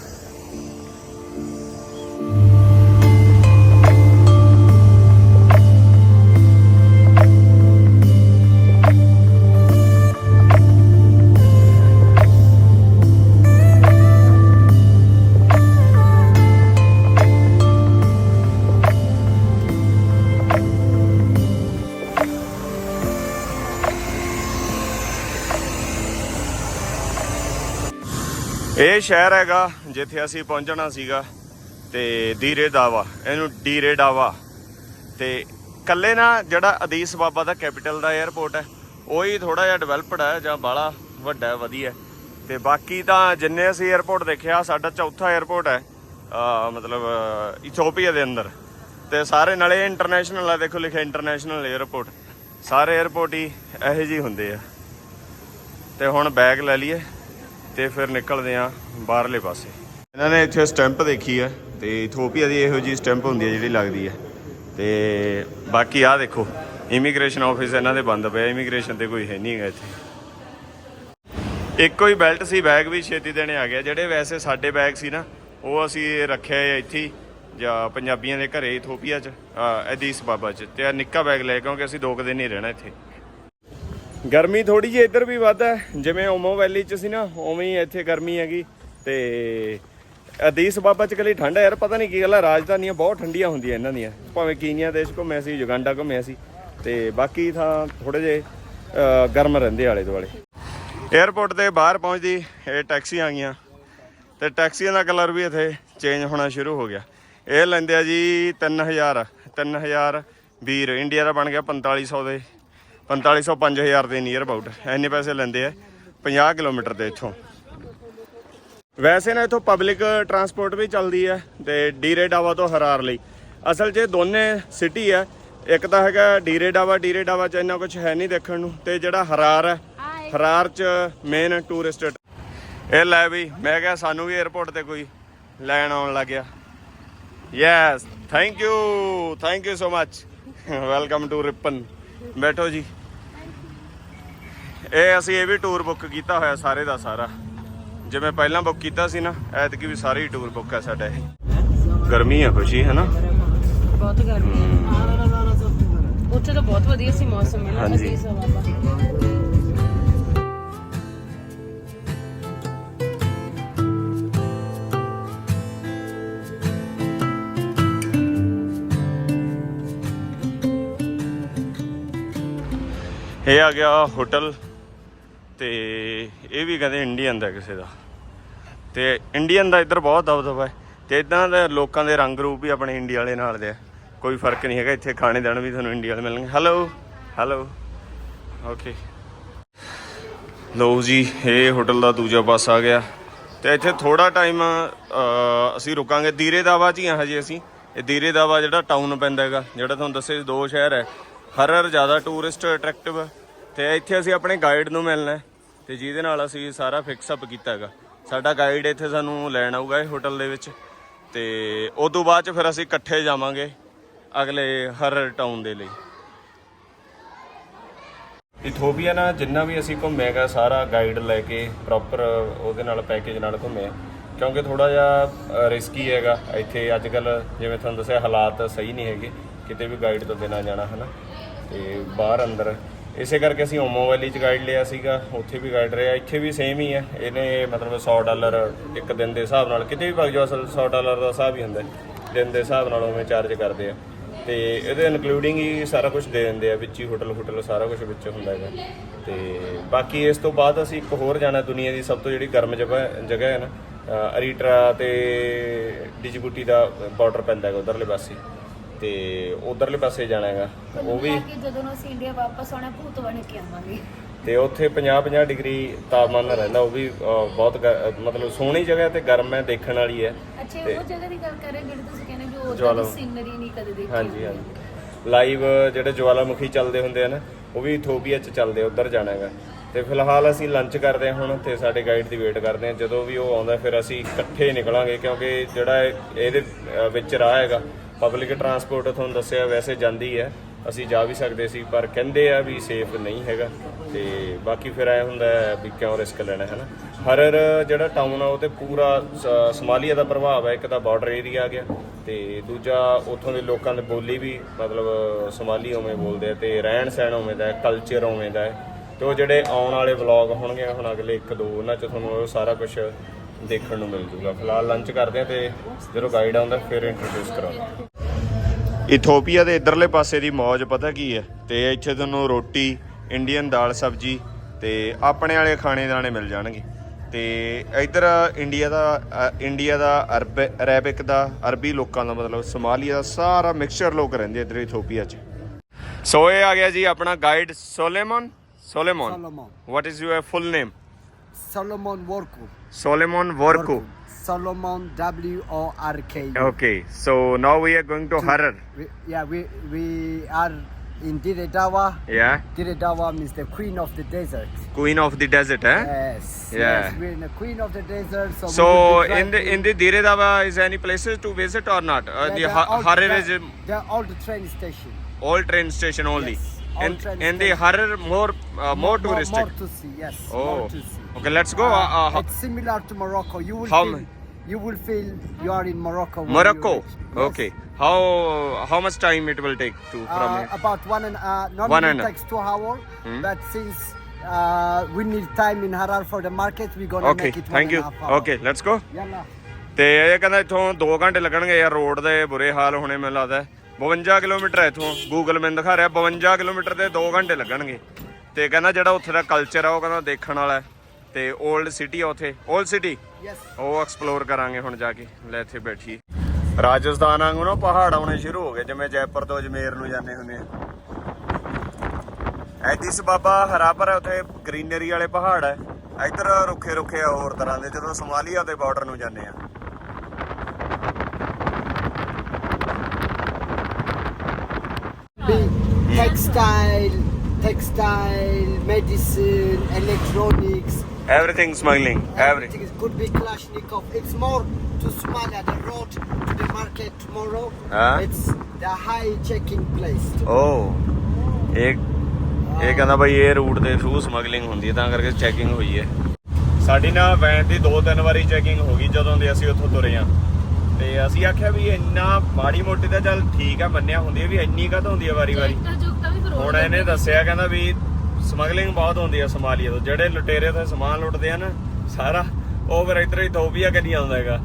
ਇਹ ਸ਼ਹਿਰ ਹੈਗਾ, ਜਿੱਥੇ ਅਸੀਂ ਪਹੁੰਚਣਾ ਸੀਗਾ, ਤੇ ਧੀਰੇ ਦਾਵਾ, ਇਹਨੂੰ ਡੀਰੇ ਦਾਵਾ। ਤੇ ਕੱਲੇ ਨਾ ਜਿਹੜਾ ਅਦੀਸ ਬਾਬਾ ਦਾ ਕੈਪੀਟਲ ਦਾ 에ਅਰਪੋਰਟ ਹੈ, ਉਹ ਹੀ ਥੋੜਾ ਜਿਹਾ ਡਿਵੈਲਪਡ ਹੈ ਜਾਂ ਬਾਲਾ ਵੱਡਾ ਵਧੀਆ ਤੇ ਬਾਕੀ ਤਾਂ ਜਿੰਨੇ ਅਸੀਂ 에ਅਰਪੋਰਟ ਦੇਖਿਆ, ਸਾਡਾ ਚੌਥਾ 에ਅਰਪੋਰਟ ਹੈ ਮਤਲਬ ਇਥੋਪੀਆ ਦੇ ਅੰਦਰ। ਤੇ ਸਾਰੇ ਨਾਲੇ ਇੰਟਰਨੈਸ਼ਨਲ ਆ, ਦੇਖੋ ਲਿਖਿਆ ਇੰਟਰਨੈਸ਼ਨਲ 에ਅਰਪੋਰਟ ਸਾਰੇ 에ਅਰਪੋਰਟ ਹੀ ਇਹੋ ਜਿਹੇ ਹੁੰਦੇ ਆ। ਤੇ ਹੁਣ ਬੈਗ ਲੈ ਲਈਏ। ਤੇ ਫਿਰ ਨਿਕਲਦੇ ਆ ਬਾਹਰਲੇ ਪਾਸੇ। ਇਹਨਾਂ ਨੇ ਇੱਥੇ ਸਟੈਂਪ ਦੇਖੀ ਹੈ ਤੇ ਇਥੋਪੀਆ ਦੀ ਇਹੋ ਜੀ ਸਟੈਂਪ ਹੁੰਦੀ ਹੈ ਜਿਹੜੀ ਲੱਗਦੀ ਹੈ ਤੇ ਬਾਕੀ ਆਹ ਦੇਖੋ ਇਮੀਗ੍ਰੇਸ਼ਨ ਆਫਿਸ ਇਹਨਾਂ ਦੇ ਬੰਦ ਪਿਆ ਇਮੀਗ੍ਰੇਸ਼ਨ ਤੇ ਕੋਈ ਹੈ ਨਹੀਂ ਹੈਗਾ ਇੱਥੇ। ਇੱਕੋ ਹੀ ਬੈਲਟ ਸੀ ਬੈਗ ਵੀ ਛੇਤੀ ਦੇਣੇ ਆ ਗਿਆ ਜਿਹੜੇ ਵੈਸੇ ਸਾਡੇ ਬੈਗ ਸੀ ਨਾ ਉਹ ਅਸੀਂ ਰੱਖਿਆ ਇੱਥੇ ਹੀ, ਜਾਂ ਪੰਜਾਬੀਆਂ ਦੇ ਘਰੇ ਇਥੋਪੀਆ ਚ ਅਹ, ਐਦੀਸ ਬਾਬਾ ਚ। ਤੇ ਨਿੱਕਾ ਬੈਗ ਲੈ ਕਿਉਂਕਿ ਅਸੀਂ ਦੋ ਕੁ ਦਿਨ ਹੀ ਰਹਿਣਾ ਇੱਥੇ। ਗਰਮੀ ਥੋੜੀ ਜਿਹੀ ਇੱਧਰ ਵੀ ਵੱਧ ਹੈ। ਜਿਵੇਂ ਓਮੋ ਵੈਲੀ ਚ ਸੀ ਨਾ, ਉਵੇਂ ਹੀ ਇੱਥੇ ਗਰਮੀ ਹੈਗੀ। ਤੇ ਅਦੀਸ ਬਾਬਾ ਚ ਕਲੀ ਠੰਡ ਹੈ ਯਾਰ, ਪਤਾ ਨਹੀਂ ਕੀ ਗੱਲ ਹੈ, ਰਾਜਧਾਨੀਆਂ ਬਹੁਤ ਠੰਡੀਆਂ ਹੁੰਦੀਆਂ ਇਹਨਾਂ ਦੀਆਂ। ਭਾਵੇਂ ਕੀਨੀਆ ਦੇਸ਼ ਘੁੰਮਿਆ ਸੀ, ਯੁਗੰਡਾ ਘੁੰਮਿਆ ਸੀ, ਤੇ ਬਾਕੀ ਥਾਂ ਥੋੜੇ ਜੇ ਗਰਮ ਰਹਿੰਦੇ ਆਲੇ ਦੁਆਲੇ। 에ਅਰਪੋਰਟ ਦੇ ਬਾਹਰ ਪਹੁੰਚਦੀ, ਇਹ ਟੈਕਸੀ ਆ ਗਈਆਂ। ਤੇ ਟੈਕਸੀਆਂ ਦਾ ਕਲਰ ਵੀ ਇੱਥੇ ਚੇਂਜ ਹੋਣਾ ਸ਼ੁਰੂ ਹੋ ਗਿਆ। ਇਹ ਲੈਂਦੇ ਆ ਜੀ 3000 3000 ਵੀਰ, ਇੰਡੀਆ ਦਾ ਬਣ ਗਿਆ 4500 ਦੇ। 4500 5000 ਦੇ ਨੀਅਰ ਅਬਾਊਟ ਇੰਨੇ ਪੈਸੇ ਲੈਂਦੇ ਆ 50 ਕਿਲੋਮੀਟਰ ਦੇ ਇੱਥੋਂ। ਵੈਸੇ ਨਾ ਇੱਥੋਂ ਪਬਲਿਕ ਟਰਾਂਸਪੋਰਟ ਵੀ ਚੱਲਦੀ ਹੈ ਤੇ ਡੀਰੇ ਡਾਵਾ ਤੋਂ ਹਰਾਰ ਲਈ। ਅਸਲ 'ਚ ਦੋਨੇ ਸਿਟੀ ਹੈ ਇੱਕ ਤਾਂ ਹੈਗਾ ਡੀਰੇ ਡਾਵਾ ਡੀਰੇ ਡਾਵਾ 'ਚ ਇੰਨਾ ਕੁਝ ਹੈ ਨਹੀਂ ਦੇਖਣ ਨੂੰ ਤੇ ਜਿਹੜਾ ਹਰਾਰ ਹੈ ਹਰਾਰ 'ਚ ਮੇਨ ਟੂਰਿਸਟ ਇਹ ਲੈ ਵੀ ਮੈਂ ਕਿਹਾ ਸਾਨੂੰ ਵੀ 에어ਪੋਰਟ ਤੇ ਕੋਈ ਲੈਣ ਆਉਣ ਲੱਗਿਆ yes thank you thank you so much welcome to Ripan ਬੈਠੋ ਜੀ। ਇਹ ਅਸੀਂ ਇਹ ਵੀ ਟੂਰ ਬੁੱਕ ਕੀਤਾ ਹੋਇਆ ਸਾਰੇ ਦਾ ਸਾਰਾ। ਜਿਵੇਂ ਪਹਿਲਾਂ ਬੁੱਕ ਕੀਤਾ ਸੀ ਨਾ ਐਤਕੀ ਵੀ ਸਾਰੀ ਟੂਰ ਬੁੱਕ ਹੈ ਸਾਡਾ। ਇਹ ਗਰਮੀ ਹੈ ਖੁਸ਼ੀ ਹੈ ਨਾ ਬਹੁਤ ਗਰਮੀ ਹੈ। ਉੱਥੇ ਤਾਂ ਬਹੁਤ ਵਧੀਆ ਸੀ ਮੌਸਮ ਹੈ ਨਾ ਹਾਂਜੀ। ਇਹ ਆ ਗਿਆ ਹੋਟਲ ਤੇ ਇਹ ਵੀ ਕਹਿੰਦੇ ਇੰਡੀਅਨ ਦਾ ਕਿਸੇ ਦਾ। ਤੇ ਇੰਡੀਅਨ ਦਾ ਇੱਧਰ ਬਹੁਤ ਦਬਦਬਾ ਹੈ। ਤੇ ਇਦਾਂ ਦੇ ਲੋਕਾਂ ਦੇ ਰੰਗ ਰੂਪ ਵੀ ਆਪਣੇ ਇੰਡੀਆ ਵਾਲੇ ਨਾਲ ਦੇ ਆ। ਕੋਈ ਫ਼ਰਕ ਨਹੀਂ ਹੈਗਾ, ਇੱਥੇ ਖਾਣੇ ਦਾਣ ਵੀ ਤੁਹਾਨੂੰ ਇੰਡੀਆ ਵਾਲੇ ਮਿਲਣਗੇ। ਹੈਲੋ ਹੈਲੋ ਓਕੇ ਲਓ ਜੀ, ਇਹ ਹੋਟਲ ਦਾ ਦੂਜਾ ਪਾਸ ਆ ਗਿਆ। ਤੇ ਇੱਥੇ ਥੋੜਾ ਟਾਈਮ ਅਸੀਂ ਰੁਕਾਂਗੇ। ਦੀਰੇ ਦਾਵਾ 'ਚ ਹੀ ਆ ਹਜੇ ਅਸੀਂ। ਇਹ ਦੀਰੇ ਦਾਵਾ ਜਿਹੜਾ ਟਾਊਨ ਪੈਂਦਾ ਹੈਗਾ, ਜਿਹੜਾ ਤੁਹਾਨੂੰ ਦੱਸੇ ਦੋ ਸ਼ਹਿਰ ਹੈ। ਹਰ ਹਰ ਜ਼ਿਆਦਾ ਟੂਰਿਸਟ ਅਟਰੈਕਟਿਵ ਹੈ ਤੇ ਇੱਥੇ ਅਸੀਂ ਆਪਣੇ ਗਾਈਡ ਨੂੰ ਮਿਲਣਾ ਹੈ। ਤੇ ਜਿਹਦੇ ਨਾਲ ਅਸੀਂ ਸਾਰਾ ਫਿਕਸ ਅਪ ਕੀਤਾ ਹੈਗਾ। ਸਾਡਾ ਗਾਈਡ ਇੱਥੇ ਸਾਨੂੰ ਲੈਣ ਆਊਗਾ ਇਹ ਹੋਟਲ ਦੇ ਵਿੱਚ। ਤੇ ਉਸ ਤੋਂ ਬਾਅਦ ਚ ਫਿਰ ਅਸੀਂ ਇਕੱਠੇ ਜਾਵਾਂਗੇ ਅਗਲੇ ਹਰ ਟਾਊਨ ਦੇ ਲਈ। ਇਥੋਪੀਆ ਨਾਲ ਜਿੰਨਾ ਵੀ ਅਸੀਂ ਘੁੰਮੇਗਾ ਸਾਰਾ ਗਾਈਡ ਲੈ ਕੇ ਪ੍ਰੋਪਰ ਉਹਦੇ ਨਾਲ ਪੈਕੇਜ ਨਾਲ ਘੁੰਮੇ। ਕਿਉਂਕਿ ਥੋੜਾ ਜਿਹਾ ਰਿਸਕੀ ਹੈਗਾ। ਇੱਥੇ ਅੱਜ ਕੱਲ ਜਿਵੇਂ ਤੁਹਾਨੂੰ ਦੱਸਿਆ ਹਾਲਾਤ ਸਹੀ ਨਹੀਂ ਹੈਗੇ। ਕਿਤੇ ਵੀ ਗਾਈਡ ਤੋਂ ਬਿਨਾਂ ਜਾਣਾ, ਹਨਾ? ਤੇ ਬਾਹਰ ਅੰਦਰ ਇਸੇ ਕਰਕੇ ਅਸੀਂ ਓਮੋ ਵੈਲੀ ਚ ਗਾਈਡ ਲਿਆ ਸੀਗਾ ਉੱਥੇ ਵੀ ਗਾਈਡ ਰਿਹਾ ਇੱਥੇ ਵੀ ਸੇਮ ਹੀ ਹੈ ਇਹਨੇ ਮਤਲਬ 100 ਡਾਲਰ ਇੱਕ ਦਿਨ ਦੇ ਹਿਸਾਬ ਨਾਲ ਕਿਤੇ ਵੀ ਭਗ ਜਾਓ ਅਸਲ 100 ਡਾਲਰ ਦਾ ਹਿਸਾਬ ਹੀ ਹੁੰਦਾ ਦਿਨ ਦੇ ਹਿਸਾਬ ਨਾਲ ਉਵੇਂ ਚਾਰਜ ਕਰਦੇ ਆ। ਤੇ ਇਹਦੇ ਇਨਕਲੂਡਿੰਗ ਹੀ ਸਾਰਾ ਕੁਝ ਦੇ ਦਿੰਦੇ ਆ ਵਿੱਚ ਹੀ ਹੋਟਲ ਹੋਟਲ ਸਾਰਾ ਕੁਝ ਵਿੱਚ ਹੁੰਦਾ ਹੈਗਾ। ਤੇ ਬਾਕੀ ਇਸ ਤੋਂ ਬਾਅਦ ਅਸੀਂ ਇੱਕ ਹੋਰ ਜਾਣਾ ਦੁਨੀਆ ਦੀ ਸਭ ਤੋਂ ਜਿਹੜੀ ਗਰਮ ਜਗ੍ਹਾ ਜਗ੍ਹਾ ਹੈ ਨਾ ਅ, ਅਰੀਟਰਾ ਤੇ ਡਿਜੀਬੂਟੀ ਦਾ ਬਾਰਡਰ ਪੈਂਦਾ ਹੈਗਾ ਉਧਰਲੇ ਪਾਸੇ। ਤੇ ਉਧਰਲੇ ਪਾਸੇ ਜਾਣਾ ਹੈਗਾ। ਉਹ ਵੀ ਕਿ ਜਦੋਂ ਅਸੀਂ ਇੰਡੀਆ ਵਾਪਸ ਆਉਣਾ ਭੂਤ ਬਣ ਕੇ ਆਵਾਂਗੇ। ਤੇ ਉੱਥੇ 50-50 ਡਿਗਰੀ ਤਾਪਮਾਨ ਰਹਿੰਦਾ ਉਹ ਵੀ ਬਹੁਤ ਗ- ਮਤਲਬ ਸੋਹਣੀ ਜਗ੍ਹਾ ਤੇ ਗਰਮ ਹੈ ਦੇਖਣ ਵਾਲੀ ਹੈ। ਅੱਛਾ ਉਹ ਜਗ੍ਹਾ ਦੀ ਗੱਲ ਕਰ ਰਹੇ ਜਿਹੜੀ ਤੁਸੀਂ ਕਹਿੰਦੇ ਵੀ ਉਹ ਜਵਾਲਾ- ਸੀਨਰੀ ਨਹੀਂ ਕਦੇ ਦੇਖੀ ਹਾਂਜੀ ਹਾਂਜੀ। ਲਾਈਵ ਜਿਹੜੇ ਜਵਾਲਾਮੁਖੀ ਚੱਲਦੇ ਹੁੰਦੇ ਆ ਨਾ ਉਹ ਵੀ ਇਥੋਪੀਆ ਚ ਚੱਲਦੇ ਉੱਧਰ ਜਾਣਾ ਹੈਗਾ। ਤੇ ਫਿਲਹਾਲ ਅਸੀਂ ਲੰਚ ਕਰਦੇ ਹਾਂ ਹੁਣ ਤੇ ਸਾਡੇ ਗਾਈਡ ਦੀ ਵੇਟ ਕਰਦੇ ਹਾਂ। ਜਦੋਂ ਵੀ ਉਹ ਆਉਂਦਾ ਫਿਰ ਅਸੀਂ ਇਕੱਠੇ ਨਿਕਲਾਂਗੇ ਕਿਉਂਕਿ ਜਿਹੜਾ ਇਹ- ਇਹਦੇ ਵਿੱਚ ਰਾਹ ਹੈਗਾ ਪਬਲਿਕ ਟਰਾਂਸਪੋਰਟ ਤੁਹਾਨੂੰ ਦੱਸਿਆ, ਵੈਸੇ ਜਾਂਦੀ ਹੈ। ਅਸੀਂ ਜਾ ਵੀ ਸਕਦੇ ਸੀ, ਪਰ ਕਹਿੰਦੇ ਆ ਵੀ ਸੇਫ ਨਹੀਂ ਹੈਗਾ। ਤੇ ਬਾਕੀ ਫਿਰ ਐ ਹੁੰਦਾ ਵੀ ਕਿਉਂ ਰਿਸਕ ਲੈਣਾ ਹੈ ਨਾ ਹਰਰ ਜਿਹੜਾ ਟਾਊਨ ਆ, ਉਹ ਤੇ ਪੂਰਾ ਸਮਾਲੀਆ ਦਾ ਪ੍ਰਭਾਵ ਹੈ, ਇੱਕ ਤਾਂ ਬਾਰਡਰ ਏਰੀਆ ਆ ਗਿਆ। ਤੇ ਦੂਜਾ ਉੱਥੋਂ ਦੇ ਲੋਕਾਂ ਦੀ ਬੋਲੀ ਵੀ, ਮਤਲਬ ਸਮਾਲੀ ਉਵੇਂ ਬੋਲਦੇ ਆ ਤੇ ਰਹਿਣ ਸਹਿਣ ਉਵੇਂ ਦਾ ਕਲਚਰ ਉਵੇਂ ਦਾ ਹੈ। ਤੇ ਉਹ ਜਿਹੜੇ ਆਉਣ ਵਾਲੇ ਵਲੌਗ ਹੋਣਗੇ, ਹੁਣ ਅਗਲੇ ਇੱਕ ਦੋ, ਉਹਨਾਂ ਚ ਤੁਹਾਨੂੰ ਉਹ ਸਾਰਾ ਕੁਝ ਦੇਖਣ ਨੂੰ ਮਿਲ ਜੂਗਾ। ਫਿਲਹਾਲ ਲੰਚ ਕਰਦੇ ਆ ਤੇ ਜਦੋਂ ਗਾਈਡ ਆਉਂਦਾ, ਫਿਰ ਇੰਟਰੋਡਿਊਸ ਕਰਾਂਗੇ ਇਥੋਪੀਆ ਦੇ ਇਧਰਲੇ ਪਾਸੇ ਦੀ ਮੌਜ ਪਤਾ ਕੀ ਹੈ? ਤੇ ਇੱਥੇ ਤੁਹਾਨੂੰ ਰੋਟੀ ਇੰਡੀਅਨ ਦਾਲ ਸਬਜੀ ਤੇ ਆਪਣੇ ਵਾਲੇ ਖਾਣੇ ਦਾਣੇ ਮਿਲ ਜਾਣਗੇ। ਤੇ ਇਧਰ ਇੰਡੀਆ ਦਾ ਇੰਡੀਆ ਦਾ ਅਰਬ ਅਰੈਬਿਕ ਦਾ ਅਰਬੀ ਲੋਕਾਂ ਦਾ ਮਤਲਬ ਸੋਮਾਲੀਆ ਦਾ ਸਾਰਾ ਮਿਕਸਚਰ ਲੋਕ ਰਹਿੰਦੇ ਇਧਰ ਇਥੋਪੀਆ 'ਚ। ਸੋ ਇਹ ਆ ਗਿਆ ਜੀ ਆਪਣਾ guide Solomon Solomon. What is your full name Solomon Worku. Solomon Worku Solomon W O R K. Okay, so now we are going to Harar. We, yeah, we we are in Diredawa. Yeah, Diredawa means the queen of the desert. Queen of the desert, eh? Yes. Yeah. Yes, we're in the queen of the desert. So, So in the in the Diredava is any places to visit or not? Uh, Yeah, the Ha- Harar they're- is They're all the train station. all train station only. Yes, all and train and the station. Harar more uh, more More, touristic. more to see. Yes. Oh, More to see. Okay. Let's go. Uh, uh, it's similar to Morocco. You will how feel, you will feel you are in Morocco. Morocco. reach. Yes. Okay. How how much time it will take to from Uh, here? about one and uh, normally One and it takes two hours, Hmm. but since uh, we need time in Harar for the market, we're gonna Okay. make it one Thank and you. a half hour. Okay, let's go. Yalla. ਤੇ ਇਹ ਕਹਿੰਦਾ ਇੱਥੋਂ 2 ਘੰਟੇ ਲੱਗਣਗੇ ਯਾਰ road ਦੇ ਬੁਰੇ ਹਾਲ ਹੋਣੇ ਮੈਨੂੰ ਲੱਗਦਾ ਹੈ। 52 ਕਿਲੋਮੀਟਰ ਹੈ ਇੱਥੋਂ ਗੂਗਲ ਮੈਨੂੰ ਦਿਖਾ ਰਿਹਾ 52 ਕਿਲੋਮੀਟਰ ਤੇ 2 ਘੰਟੇ ਲੱਗਣਗੇ ਤੇ ਕਹਿੰਦਾ ਜਿਹੜਾ ਉੱਥੇ ਦਾ ਕਲਚਰ ਆ ਉਹ ਕਹਿੰਦਾ ਦੇਖਣ ਵਾਲਾ ਹੈ ਤੇ 올ਡ ਸਿਟੀ ਆ ਉੱਥੇ। Old city Yes. ਉਹ ਐਕਸਪਲੋਰ ਕਰਾਂਗੇ ਹੁਣ ਜਾ ਕੇ। ਲੈ ਇੱਥੇ ਬੈਠੀ ਰਾਜਸਥਾਨ ਵਾਂਗੂ ਨਾ ਪਹਾੜ ਆਉਣੇ ਸ਼ੁਰੂ ਹੋ ਗਏ ਜਿਵੇਂ ਜੈਪੁਰ ਤੋਂ ਅਜਮੇਰ ਨੂੰ ਜਾਂਦੇ ਹੁੰਦੇ ਆ। ਐਡੀਸ ਬਾਬਾ ਹਰਾਪਰ ਉੱਥੇ ਗ੍ਰੀਨਰੀ ਵਾਲੇ ਪਹਾੜ ਹੈ। ਇੱਧਰ ਰੁੱਖੇ ਰੁੱਖੇ ਹੋਰ ਤਰ੍ਹਾਂ ਦੇ ਜਦੋਂ ਸੋਮਾਲੀਆ ਦੇ ਬਾਰਡਰ ਨੂੰ ਜਾਂਦੇ ਆ। Textile, textile, medicine, electronics. Everything smuggling. Everything. Everything is- could be Kalashnikov. It's more to Somalia, the road to the market tomorrow. Huh? It's the high checking place. ਓ ਇਹ ਇਹ ਕਹਿੰਦਾ ਬਈ ਇਹ ਰੂਟ ਦੇ ਥਰੂ ਸਮਗਲਿੰਗ ਹੁੰਦੀ ਹੈ ਤਾਂ ਕਰਕੇ ਚੈਕਿੰਗ ਹੋਈ ਹੈ ਸਾਡੀ ਨਾ ਵੈਨ ਦੀ ਦੋ ਤਿੰਨ ਵਾਰੀ ਚੈਕਿੰਗ ਹੋ ਗਈ ਜਦੋਂ ਦੇ ਅਸੀਂ ਉੱਥੋਂ ਤੁਰੇ ਆ ਤੇ ਅਸੀਂ ਆਖਿਆ ਵੀ ਇੰਨਾ ਮਾੜੀ ਮੋਟੀ ਤਾਂ ਚੱਲ ਠੀਕ ਆ ਮੰਨਿਆ ਹੁੰਦੀ ਹੈ ਵੀ ਇੰਨੀ ਕਦ ਹੁੰਦੀ ਹੈ ਵਾਰੀ ਵਾਰੀ ਜੁਗਤਾ ਜੁਗਤਾ ਵੀ ਫਰੋਡ ਹੁਣ ਇਹਨੇ ਦੱਸਿਆ ਕਹਿੰਦਾ ਵੀ ਸਮਗਲਿੰਗ ਬਹੁਤ ਹੁੰਦੀ ਆ ਸੋਮਾਲੀਆ ਤੋਂ। ਜਿਹੜੇ ਲੁਟੇਰੇ ਉੱਥੇ ਸਮਾਨ ਲੁੱਟਦੇ ਆ ਨਾ, ਸਾਰਾ, ਉਹ ਫਿਰ ਇੱਧਰ ਇਥੋਪੀਆ ਕਦੀ ਆਉਂਦਾ ਹੈਗਾ।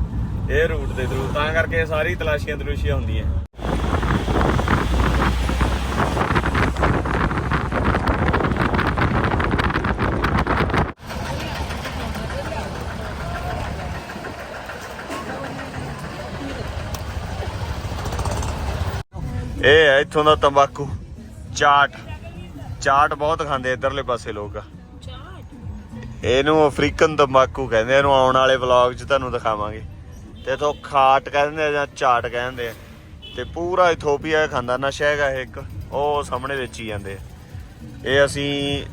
ਇਹ ਰੂਟ ਦੇ ਥਰੂ ਤਾਂ ਕਰਕੇ ਸਾਰੀ ਤਲਾਸ਼ੀਆਂ ਤਲੂਸ਼ੀਆਂ ਹੁੰਦੀਆਂ। ਇਹ ਹੈ ਇੱਥੋਂ ਦਾ ਤੰਬਾਕੂ, ਚਾਟ। ਚਾਟ ਬਹੁਤ ਖਾਂਦੇ ਇਧਰਲੇ ਪਾਸੇ ਲੋਕ। ਇਹਨੂੰ ਅਫਰੀਕਨ ਤੰਬਾਕੂ ਕਹਿੰਦੇ ਇਹਨੂੰ ਆਉਣ ਵਾਲੇ ਵਲੌਗ 'ਚ ਤੁਹਾਨੂੰ ਦਿਖਾਵਾਂਗੇ। ਤੇ ਇਥੋਂ ਖਾਟ ਕਹਿੰਦੇ ਆ ਜਾਂ ਚਾਟ ਕਹਿੰਦੇ ਤੇ ਪੂਰਾ ਇਥੋਪੀਆ ਖਾਂਦਾ ਨਸ਼ਾ ਹੈਗਾ ਇਹ ਇੱਕ ਉਹ ਸਾਹਮਣੇ ਵੇਚੀ ਜਾਂਦੇ ਆ। ਇਹ ਅਸੀਂ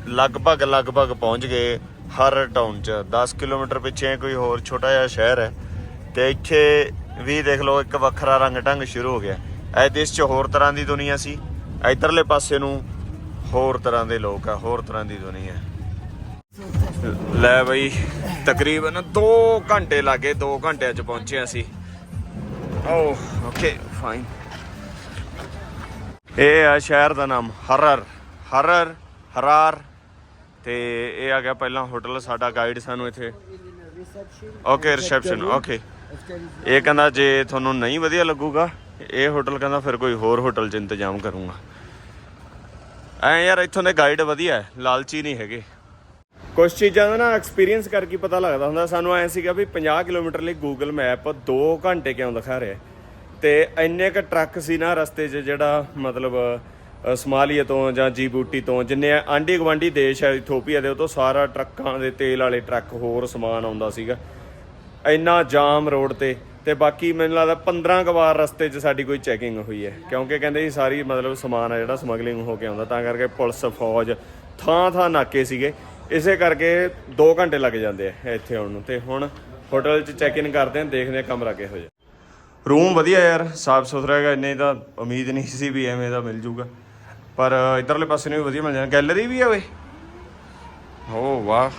ਲਗਭਗ ਲਗਭਗ ਪਹੁੰਚ ਗਏ ਹਰ ਟਾਊਨ 'ਚ। 10 ਕਿਲੋਮੀਟਰ ਪਿੱਛੇ ਕੋਈ ਹੋਰ ਛੋਟਾ ਜਿਹਾ ਸ਼ਹਿਰ ਹੈ। ਤੇ ਇੱਥੇ ਵੀ ਦੇਖ ਲਓ ਇੱਕ ਵੱਖਰਾ ਰੰਗ ਢੰਗ ਸ਼ੁਰੂ ਹੋ ਗਿਆ। ਇਹ ਦੇਸ਼ 'ਚ ਹੋਰ ਤਰ੍ਹਾਂ ਦੀ ਦੁਨੀਆ ਸੀ। ਇਧਰਲੇ ਪਾਸੇ ਨੂੰ ਹੋਰ ਤਰ੍ਹਾਂ ਦੇ ਲੋਕ ਆ, ਹੋਰ ਤਰ੍ਹਾਂ ਦੀ ਦੁਨੀਆ ਲੈ ਬਈ, ਤਕਰੀਬਨ 2 ਘੰਟੇ ਲੱਗੇ 2 ਘੰਟਿਆਂ 'ਚ ਪਹੁੰਚੇ ਅਸੀਂ। ਓ ਓਕੇ ਫਾਈਨ ਇਹ ਆ ਸ਼ਹਿਰ ਦਾ ਨਾਮ, ਹਰਰ। ਹਰਰ, ਹਰਾਰ। ਤੇ ਇਹ ਆ ਗਿਆ ਪਹਿਲਾਂ ਹੋਟਲ, ਸਾਡਾ ਗਾਈਡ ਸਾਨੂੰ ਇੱਥੇ। ਓਕੇ ਰਿਸੈਪਸ਼ਨ ਓਕੇ ਇਹ ਕਹਿੰਦਾ ਜੇ ਤੁਹਾਨੂੰ ਨਹੀਂ ਵਧੀਆ ਲੱਗੂਗਾ, ਇਹ ਹੋਟਲ ਕਹਿੰਦਾ ਫਿਰ ਕੋਈ ਹੋਰ ਹੋਟਲ 'ਚ ਇੰਤਜ਼ਾਮ ਕਰੂੰਗਾ। ਐ ਯਾਰ ਇੱਥੋਂ ਦੇ ਗਾਈਡ ਵਧੀਆ ਹੈ ਲਾਲਚੀ ਨਹੀਂ ਹੈਗੇ। ਕੁਝ ਚੀਜ਼ਾਂ ਦਾ ਨਾ ਐਕਸਪੀਰੀਅੰਸ ਕਰਕੇ ਪਤਾ ਲੱਗਦਾ ਹੁੰਦਾ। ਸਾਨੂੰ ਐ ਸੀਗਾ ਵੀ 50 ਕਿਲੋਮੀਟਰ ਲਈ ਗੂਗਲ ਮੈਪ 2 ਘੰਟੇ ਕਿਉਂ ਦਿਖਾ ਰਿਹਾ ਤੇ ਇੰਨੇ ਕ ਟਰੱਕ ਸੀ ਨਾ ਰਸਤੇ 'ਚ ਜਿਹੜਾ ਮਤਲਬ ਅ, ਸਮਾਲੀਆ ਤੋਂ ਜਾਂ ਜੀਬੂਟੀ ਤੋਂ ਜਿੰਨੇ ਆਂਢੀ ਗਵਾਂਢੀ ਦੇਸ਼ ਹੈ ਇਥੋਪੀਆ ਦੇ ਉਹ ਤੋਂ ਸਾਰਾ ਟਰੱਕਾਂ ਦੇ ਤੇਲ ਵਾਲੇ ਟਰੱਕ ਹੋਰ ਸਮਾਨ ਆਉਂਦਾ ਸੀਗਾ। ਇੰਨਾ ਜਾਮ ਰੋਡ ਤੇ ਤੇ ਬਾਕੀ ਮੈਨੂੰ ਲੱਗਦਾ 15 ਕੁ ਵਾਰ ਰਸਤੇ 'ਚ ਸਾਡੀ ਕੋਈ ਚੈਕਿੰਗ ਹੋਈ ਹੈ। ਕਿਉਂਕਿ ਕਹਿੰਦੇ ਸੀ ਸਾਰੀ ਮਤਲਬ ਸਮਾਨ ਆ ਜਿਹੜਾ ਸਮਗਲਿੰਗ ਹੋ ਕੇ ਆਉਂਦਾ, ਤਾਂ ਕਰਕੇ ਪੁਲਿਸ, ਫੌਜ ਥਾਂ ਥਾਂ ਨਾਕੇ ਸੀਗੇ। ਇਸੇ ਕਰਕੇ 2 ਘੰਟੇ ਲੱਗ ਜਾਂਦੇ ਆ ਇੱਥੇ ਆਉਣ ਨੂੰ। ਤੇ ਹੁਣ ਹੋਟਲ 'ਚ ਚੈੱਕ ਇਨ ਕਰਦੇ ਹਾਂ, ਦੇਖਦੇ ਹਾਂ ਕਮਰਾ ਕਿਹੋ ਜਿਹਾ। ਰੂਮ ਵਧੀਆ ਯਾਰ, ਸਾਫ਼ ਸੁਥਰਾ ਹੈਗਾ, ਇੰਨੇ ਤਾਂ ਉਮੀਦ ਨਹੀਂ ਸੀ ਵੀ ਐਵੇਂ ਦਾ ਮਿਲ ਜੂਗਾ। ਪਰ ਇਧਰਲੇ ਪਾਸੇ ਨੂੰ ਵੀ ਵਧੀਆ ਮਿਲ ਜਾਣਾ ਗੈਲਰੀ ਵੀ ਆ ਓਏ। ਓ ਵਾਹ।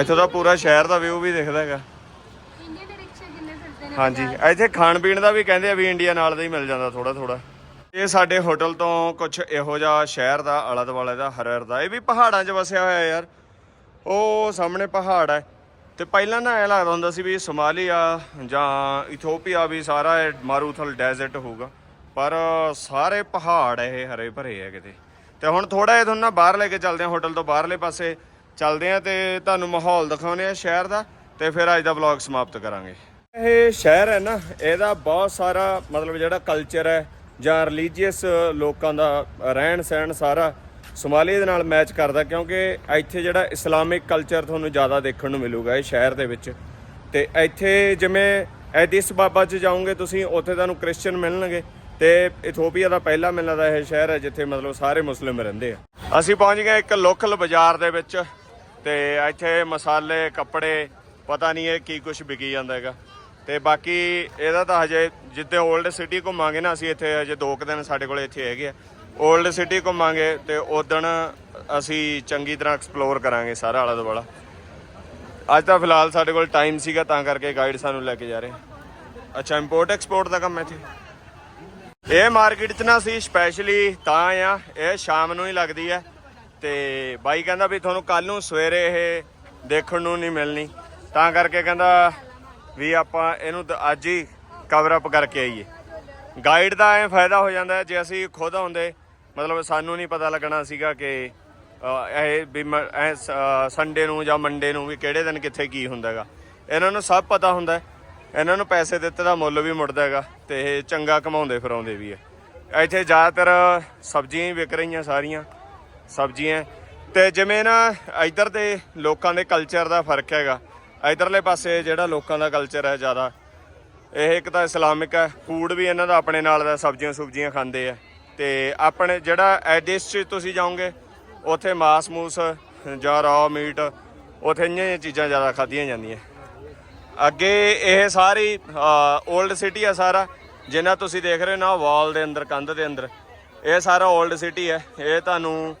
ਇੱਥੋਂ ਦਾ ਪੂਰਾ ਸ਼ਹਿਰ ਦਾ ਵਿਊ ਵੀ ਦਿਖਦਾ ਹੈਗਾ ਇੰਡੀਆ ਦੇ ਰਿਕਸ਼ੇ ਕਿੰਨੇ ਫਿਰਦੇ ਨੇ ਹਾਂਜੀ, ਇੱਥੇ ਖਾਣ ਪੀਣ ਦਾ ਵੀ ਕਹਿੰਦੇ ਆ ਵੀ ਇੰਡੀਆ ਨਾਲ ਦਾ ਹੀ ਮਿਲ ਜਾਂਦਾ ਥੋੜਾ ਥੋੜਾ ਇਹ ਸਾਡੇ ਹੋਟਲ ਤੋਂ ਕੁਝ ਇਹੋ ਜਿਹਾ ਸ਼ਹਿਰ ਦਾ ਆਲਾ ਦੁਆਲਾ ਦਾ ਹਰਰ ਦਾ, ਇਹ ਵੀ ਪਹਾੜਾਂ 'ਚ ਵਸਿਆ ਹੋਇਆ ਯਾਰ। ਉਹ ਸਾਹਮਣੇ ਪਹਾੜ ਹੈ। ਤੇ ਪਹਿਲਾਂ ਨਾ ਇਹ ਲੱਗਦਾ ਹੁੰਦਾ ਸੀ ਵੀ ਸੋਮਾਲੀਆ ਜਾਂ ਇਥੋਪੀਆ ਵੀ ਸਾਰਾ ਮਾਰੂਥਲ ਡੈਜ਼ਰਟ ਹੋਊਗਾ। ਪਰ ਸਾਰੇ ਪਹਾੜ ਇਹ ਹਰੇ ਭਰੇ ਆ ਕਿਤੇ। ਤੇ ਹੁਣ ਥੋੜਾ ਜਿਹਾ ਤੁਹਾਨੂੰ ਨਾ ਬਾਹਰ ਲੈ ਕੇ ਚੱਲਦੇ ਆ ਹੋਟਲ ਤੋਂ ਬਾਹਰਲੇ ਪਾਸੇ ਚੱਲਦੇ ਆ ਤੇ ਤੁਹਾਨੂੰ ਮਾਹੌਲ ਦਿਖਾਉਂਦੇ ਆ ਸ਼ਹਿਰ ਦਾ ਤੇ ਫਿਰ ਅੱਜ ਦਾ ਵਲੌਗ ਸਮਾਪਤ ਕਰਾਂਗੇ। ਇਹ ਸ਼ਹਿਰ ਹੈ ਨਾ, ਇਹਦਾ ਬਹੁਤ ਸਾਰਾ ਮਤਲਬ ਜਿਹੜਾ ਕਲਚਰ ਹੈ ਜਾਂ ਰਿਲੀਜੀਅਸ ਲੋਕਾਂ ਦਾ ਰਹਿਣ ਸਹਿਣ ਸਾਰਾ ਸੋਮਾਲੀਆ ਦੇ ਨਾਲ ਮੈਚ ਕਰਦਾ ਕਿਉਂਕਿ ਇੱਥੇ ਜਿਹੜਾ ਇਸਲਾਮਿਕ ਕਲਚਰ ਤੁਹਾਨੂੰ ਜ਼ਿਆਦਾ ਦੇਖਣ ਨੂੰ ਮਿਲੂਗਾ ਇਹ ਸ਼ਹਿਰ ਦੇ ਵਿੱਚ। ਤੇ ਇੱਥੇ ਜਿਵੇਂ ਐਦਿਸ ਬਾਬਾ 'ਚ ਜਾਓਗੇ ਤੁਸੀਂ, ਉੱਥੇ ਤੁਹਾਨੂੰ ਕ੍ਰਿਸਚੀਅਨ ਮਿਲਣਗੇ ਤੇ ਇਥੋਪੀਆ ਦਾ ਪਹਿਲਾ ਮਿਲਣ ਦਾ ਇਹ ਸ਼ਹਿਰ ਹੈ ਜਿੱਥੇ ਮਤਲਬ ਸਾਰੇ ਮੁਸਲਿਮ ਰਹਿੰਦੇ ਆ। ਅਸੀਂ ਪਹੁੰਚ ਗਏ ਇੱਕ ਲੋਕਲ ਬਾਜ਼ਾਰ ਦੇ ਵਿੱਚ ਤੇ ਇੱਥੇ ਮਸਾਲੇ, ਕੱਪੜੇ, ਪਤਾ ਨਹੀਂ ਇਹ ਕੀ ਕੁਝ ਵਿਕੀ ਜਾਂਦਾ ਹੈਗਾ। ਤੇ ਬਾਕੀ ਇਹਦਾ ਤਾਂ ਹਜੇ ਜਿੱਦੇ 올ਡ ਸਿਟੀ ਘੁੰਮਾਂਗੇ ਨਾ, ਅਸੀਂ ਇੱਥੇ ਹਜੇ ਦੋ ਕੁ ਦਿਨ ਸਾਡੇ ਕੋਲ ਇੱਥੇ ਹੈਗੇ ਆ। 올ਡ ਸਿਟੀ ਘੁੰਮਾਂਗੇ ਤੇ ਉਦਣ ਅਸੀਂ ਚੰਗੀ ਤਰ੍ਹਾਂ ਐਕਸਪਲੋਰ ਕਰਾਂਗੇ ਸਾਰਾ ਆਲਾ ਦੁਆਲਾ। ਅੱਜ ਤਾਂ ਫਿਲਹਾਲ ਸਾਡੇ ਕੋਲ ਟਾਈਮ ਸੀਗਾ, ਤਾਂ ਕਰਕੇ ਗਾਈਡ ਸਾਨੂੰ ਲੈ ਕੇ ਜਾ ਰਹੇ। ਅੱਛਾ ਇੰਪੋਰਟ ਐਕਸਪੋਰਟ ਦਾ ਕੰਮ ਹੈ ਇੱਥੇ? ਇਹ ਮਾਰਕੀਟ 'ਚ ਨਾ ਸੀ ਸਪੈਸ਼ਲੀ ਤਾਂ ਆ ਇਹ ਸ਼ਾਮ ਨੂੰ ਹੀ ਲੱਗਦੀ ਹੈ। ਤੇ ਬਾਈ ਕਹਿੰਦਾ ਵੀ ਤੁਹਾਨੂੰ ਕੱਲ ਨੂੰ ਸਵੇਰੇ ਇਹ ਦੇਖਣ ਨੂੰ ਨਹੀਂ ਮਿਲਣੀ। ਤਾਂ ਕਰਕੇ ਕਹਿੰਦਾ ਵੀ ਆਪਾਂ ਇਹਨੂੰ ਦ- ਅੱਜ ਹੀ ਕਵਰ ਅਪ ਕਰਕੇ ਆਈਏ। ਗਾਈਡ ਦਾ ਐ ਫਾਇਦਾ ਹੋ ਜਾਂਦਾ ਜੇ ਅਸੀਂ ਖੁਦ ਹੁੰਦੇ ਮਤਲਬ ਸਾਨੂੰ ਨਹੀਂ ਪਤਾ ਲੱਗਣਾ ਸੀਗਾ ਕਿ ਇਹ ਵੀ ਸੰਡੇ ਨੂੰ ਜਾਂ ਮੰਡੇ ਨੂੰ ਵੀ ਕਿਹੜੇ ਦਿਨ ਕਿੱਥੇ ਕੀ ਹੁੰਦਾ ਹੈਗਾ। ਇਹਨਾਂ ਨੂੰ ਸਭ ਪਤਾ ਹੁੰਦਾ ਇਹਨਾਂ ਨੂੰ ਪੈਸੇ ਦਿੱਤੇ ਦਾ ਮੁੱਲ ਵੀ ਮੁੜਦਾ ਹੈਗਾ ਤੇ ਇਹ ਚੰਗਾ ਕਮਾਉਂਦੇ ਫਿਰਾਉਂਦੇ ਵੀ ਹੈ। ਇੱਥੇ ਜ਼ਿਆਦਾਤਰ ਸਬਜ਼ੀਆਂ ਹੀ ਵਿਕ ਰਹੀਆਂ ਸਾਰੀਆਂ, ਸਬਜ਼ੀਆਂ। ਤੇ ਜਿਵੇਂ ਨਾ ਇੱਧਰ ਦੇ ਲੋਕਾਂ ਦੇ ਕਲਚਰ ਦਾ ਫ਼ਰਕ ਹੈਗਾ। ਇਧਰਲੇ ਪਾਸੇ ਜਿਹੜਾ ਲੋਕਾਂ ਦਾ ਕਲਚਰ ਹੈ ਜ਼ਿਆਦਾ, ਇਹ ਇੱਕ ਤਾਂ ਇਸਲਾਮਿਕ ਹੈ ਫੂਡ ਵੀ ਇਹਨਾਂ ਦਾ ਆਪਣੇ ਨਾਲ ਦਾ ਸਬਜ਼ੀਆਂ ਸੁਬਜ਼ੀਆਂ ਖਾਂਦੇ ਆ। ਤੇ ਆਪਣੇ ਜਿਹੜਾ ਐਡਿਸ 'ਚ ਤੁਸੀਂ ਜਾਓਗੇ, ਉੱਥੇ ਮਾਸ ਮੂਸ ਜਾਂ ਰॉ ਮੀਟ ਉੱਥੇ ਇੰਨੀਆਂ ਜਿਹੀਆਂ ਚੀਜ਼ਾਂ ਜ਼ਿਆਦਾ ਖਾਧੀਆਂ ਜਾਂਦੀਆਂ। ਅੱਗੇ ਇਹ ਸਾਰੀ 올ਡ ਸਿਟੀ ਆ ਸਾਰਾ, ਜਿੰਨਾ ਤੁਸੀਂ ਦੇਖ ਰਹੇ ਹੋ ਨਾ ਵਾਲ ਦੇ ਅੰਦਰ, ਕੰਧ ਦੇ ਅੰਦਰ, ਇਹ ਸਾਰਾ 올ਡ ਸਿਟੀ ਹੈ। ਇਹ ਤੁਹਾਨੂੰ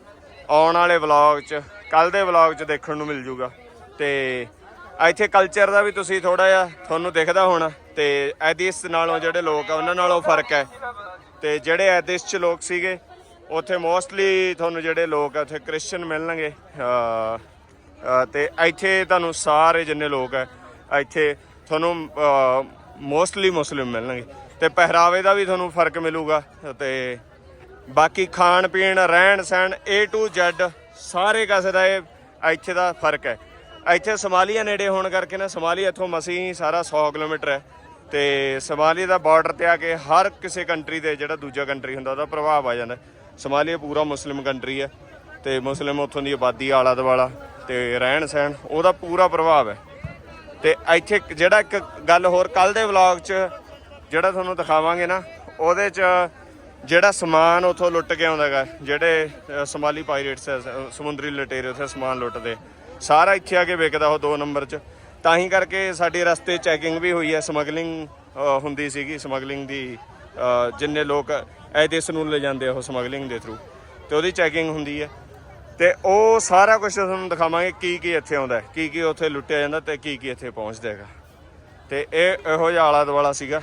ਆਉਣ ਵਾਲੇ ਵਲੌਗ 'ਚ ਕੱਲ ਦੇ ਵਲੌਗ 'ਚ ਦੇਖਣ ਨੂੰ ਮਿਲ ਜੂਗਾ। ਤੇ ਇੱਥੇ ਕਲਚਰ ਦਾ ਵੀ ਤੁਸੀਂ ਥੋੜਾ ਜਿਹਾ ਤੁਹਾਨੂੰ ਦਿਖਦਾ ਹੋਣਾ ਤੇ ਐਦਿਸ ਨਾਲੋਂ ਜਿਹੜੇ ਲੋਕ ਆ ਉਹਨਾਂ ਨਾਲੋਂ ਫ਼ਰਕ ਹੈ। ਤੇ ਜਿਹੜੇ ਐਦਿਸ 'ਚ ਲੋਕ ਸੀਗੇ ਉੱਥੇ ਮੋਸਟਲੀ ਤੁਹਾਨੂੰ ਜਿਹੜੇ ਲੋਕ ਆ ਉੱਥੇ ਕ੍ਰਿਸਚੀਅਨ ਮਿਲਣਗੇ। ਅ, ਤੇ ਇੱਥੇ ਤੁਹਾਨੂੰ ਸਾਰੇ ਜਿੰਨੇ ਲੋਕ ਆ ਇੱਥੇ ਤੁਹਾਨੂੰ ਮੋਸਟਲੀ ਮੁਸਲਿਮ ਮਿਲਣਗੇ। ਤੇ ਪਹਿਰਾਵੇ ਦਾ ਵੀ ਤੁਹਾਨੂੰ ਫ਼ਰਕ ਮਿਲੂਗਾ ਤੇ ਬਾਕੀ ਖਾਣ ਪੀਣ ਰਹਿਣ ਸਹਿਣ A to Z ਸਾਰੇ ਕਾਸੇ ਦਾ ਇਹ ਇੱਥੇ ਦਾ ਫ਼ਰਕ ਹੈ। ਇੱਥੇ ਸਮਾਲੀਆ ਨੇੜੇ ਹੋਣ ਕਰਕੇ ਨਾ ਸੋਮਾਲੀਆ ਇੱਥੋਂ ਮਸੀਂ ਸਾਰਾ 100 ਕਿਲੋਮੀਟਰ ਹੈ ਤੇ ਸੋਮਾਲੀਆ ਦਾ ਬਾਰਡਰ ਤੇ ਆ ਕੇ ਹਰ ਕਿਸੇ ਕੰਟਰੀ ਦੇ ਜਿਹੜਾ ਦੂਜਾ ਕੰਟਰੀ ਹੁੰਦਾ ਉਹਦਾ ਪ੍ਰਭਾਵ ਆ ਜਾਂਦਾ ਹੈ। ਪੂਰਾ ਮੁਸਲਿਮ ਕੰਟਰੀ ਹੈ ਤੇ ਮੁਸਲਿਮ ਉੱਥੋਂ ਦੀ ਆਬਾਦੀ ਆਲਾ ਦੁਆਲਾ ਤੇ ਰਹਿਣ ਸਹਿਣ ਉਹਦਾ ਪੂਰਾ ਪ੍ਰਭਾਵ ਹੈ ਤੇ ਇੱਥੇ ਇੱਕ- ਜਿਹੜਾ ਇੱਕ ਗੱਲ ਹੋਰ ਕੱਲ ਦੇ ਵਲੌਗ 'ਚ ਜਿਹੜਾ ਤੁਹਾਨੂੰ ਦਿਖਾਵਾਂਗੇ ਨਾ ਉਹਦੇ 'ਚ ਜਿਹੜਾ ਸਮਾਨ ਉਥੋਂ ਲੁੱਟ ਕੇ ਆਉਂਦਾ ਹੈਗਾ ਜਿਹੜੇ ਸਮਾਲੀ ਸੋਮਾਲੀ ਪਾਇਰੇਟਸ ਹੈ, ਸਮੁੰਦਰੀ ਲਟੇਰੇ ਉੱਥੇ ਸਮਾਨ ਲੁੱਟਦੇ ਸਾਰਾ ਇੱਥੇ ਆ ਕੇ ਵਿਕਦਾ ਉਹ 2 ਨੰਬਰ 'ਚ। ਤਾਂ ਹੀ ਕਰਕੇ ਸਾਡੀ ਰਸਤੇ ਚੈਕਿੰਗ ਵੀ ਹੋਈ ਹੈ ਸਮਗਲਿੰਗ ਹੁੰਦੀ ਸੀਗੀ। ਸਮਗਲਿੰਗ ਦੀ ਜਿੰਨੇ ਲੋਕ ਇਹ ਦੇਸ਼ ਨੂੰ ਲੈ ਜਾਂਦੇ ਉਹ ਸਮਗਲਿੰਗ ਦੇ ਥਰੂ ਤੇ ਉਹਦੀ ਚੈਕਿੰਗ ਹੁੰਦੀ ਹੈ। ਤੇ ਉਹ ਸਾਰਾ ਕੁਝ ਤੁਹਾਨੂੰ ਦਿਖਾਵਾਂਗੇ ਕੀ ਕੀ ਇੱਥੇ ਆਉਂਦਾ ਕੀ ਕੀ ਉੱਥੇ ਲੁੱਟਿਆ ਜਾਂਦਾ ਤੇ ਕੀ ਕੀ ਇੱਥੇ ਪਹੁੰਚਦਾ ਹੈਗਾ। ਤੇ ਇਹ ਇਹੋ ਜਿਹਾ ਆਲਾ ਦੁਆਲਾ ਸੀਗਾ,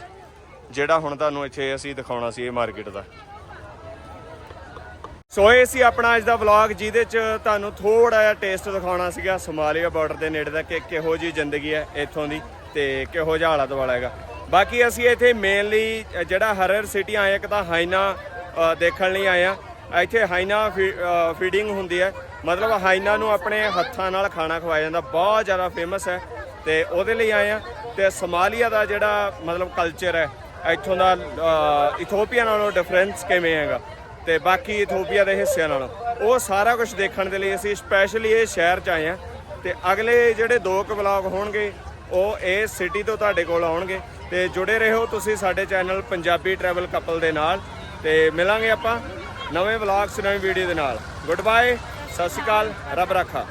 ਜਿਹੜਾ ਹੁਣ ਤੁਹਾਨੂੰ ਇੱਥੇ ਅਸੀਂ ਦਿਖਾਉਣਾ ਸੀ ਇਹ ਮਾਰਕੀਟ ਦਾ। ਸੋ ਇਹ ਸੀ ਆਪਣਾ ਅੱਜ ਦਾ ਵਲੌਗ ਜਿਹਦੇ ਚ ਤੁਹਾਨੂੰ ਥੋੜਾ ਜਿਹਾ ਟੇਸਟ ਦਿਖਾਉਣਾ ਸੀਗਾ ਸੋਮਾਲੀਆ ਬਾਰਡਰ ਦੇ ਨੇੜੇ ਦਾ ਕਿ ਕਿਹੋ ਜੀ ਜ਼ਿੰਦਗੀ ਹੈ ਇੱਥੋਂ ਦੀ ਤੇ ਕਿਹੋ ਜਿਹਾ ਹਾਲਾ ਦੁਆਲਾ ਹੈਗਾ। ਬਾਕੀ ਅਸੀਂ ਇੱਥੇ ਮੇਨਲੀ ਜਿਹੜਾ ਹਰਰ ਸਿਟੀ ਆਏ ਇੱਕ ਤਾਂ ਹਾਈਨਾ ਦੇਖਣ ਲਈ ਆਏ ਆ। ਇੱਥੇ ਹਾਈਨਾ ਫੀਡਿੰਗ ਹੁੰਦੀ ਹੈ। ਮਤਲਬ ਹਾਈਨਾ ਨੂੰ ਆਪਣੇ ਹੱਥਾਂ ਨਾਲ ਖਾਣਾ ਖਵਾਇਆ ਜਾਂਦਾ, ਬਹੁਤ ਜ਼ਿਆਦਾ ਫੇਮਸ ਹੈ ਤੇ ਉਹਦੇ ਲਈ ਆਏ ਆ। ਤੇ ਸਮਾਲੀਆ ਦਾ ਜਿਹੜਾ ਮਤਲਬ ਕਲਚਰ ਹੈ, ਇੱਥੋਂ ਦਾ ਇਥੋਪੀਆ ਨਾਲੋਂ ਡਿਫਰੈਂਸ ਕਿਵੇਂ ਹੈਗਾ? ਤੇ ਬਾਕੀ ਇਥੋਪੀਆ ਦੇ ਹਿੱਸਿਆਂ ਨਾਲੋਂ। ਉਹ ਸਾਰਾ ਕੁਝ ਦੇਖਣ ਦੇ ਲਈ ਅਸੀਂ ਸਪੈਸ਼ਲੀ ਇਹ ਸ਼ਹਿਰ 'ਚ ਆਏ ਆ ਤੇ ਅਗਲੇ ਜਿਹੜੇ ਦੋ ਕੁ ਵਲੌਗ ਹੋਣਗੇ, ਉਹ ਇਹ ਸਿਟੀ ਤੋਂ ਤੁਹਾਡੇ ਕੋਲ ਆਉਣਗੇ। ਤੇ ਜੁੜੇ ਰਹੋ ਤੁਸੀਂ ਸਾਡੇ ਚੈਨਲ ਪੰਜਾਬੀ ਟਰੈਵਲ ਕਪਲ ਦੇ ਨਾਲ ਤੇ ਮਿਲਾਂਗੇ ਆਪਾਂ ਨਵੇਂ ਵਲੌਗਸ ਨਵੀਂ ਵੀਡੀਓ ਦੇ ਨਾਲ। ਗੁੱਡ ਬਾਏ ਸਤਿ ਸ਼੍ਰੀ ਅਕਾਲ, ਰੱਬ ਰਾਖਾ।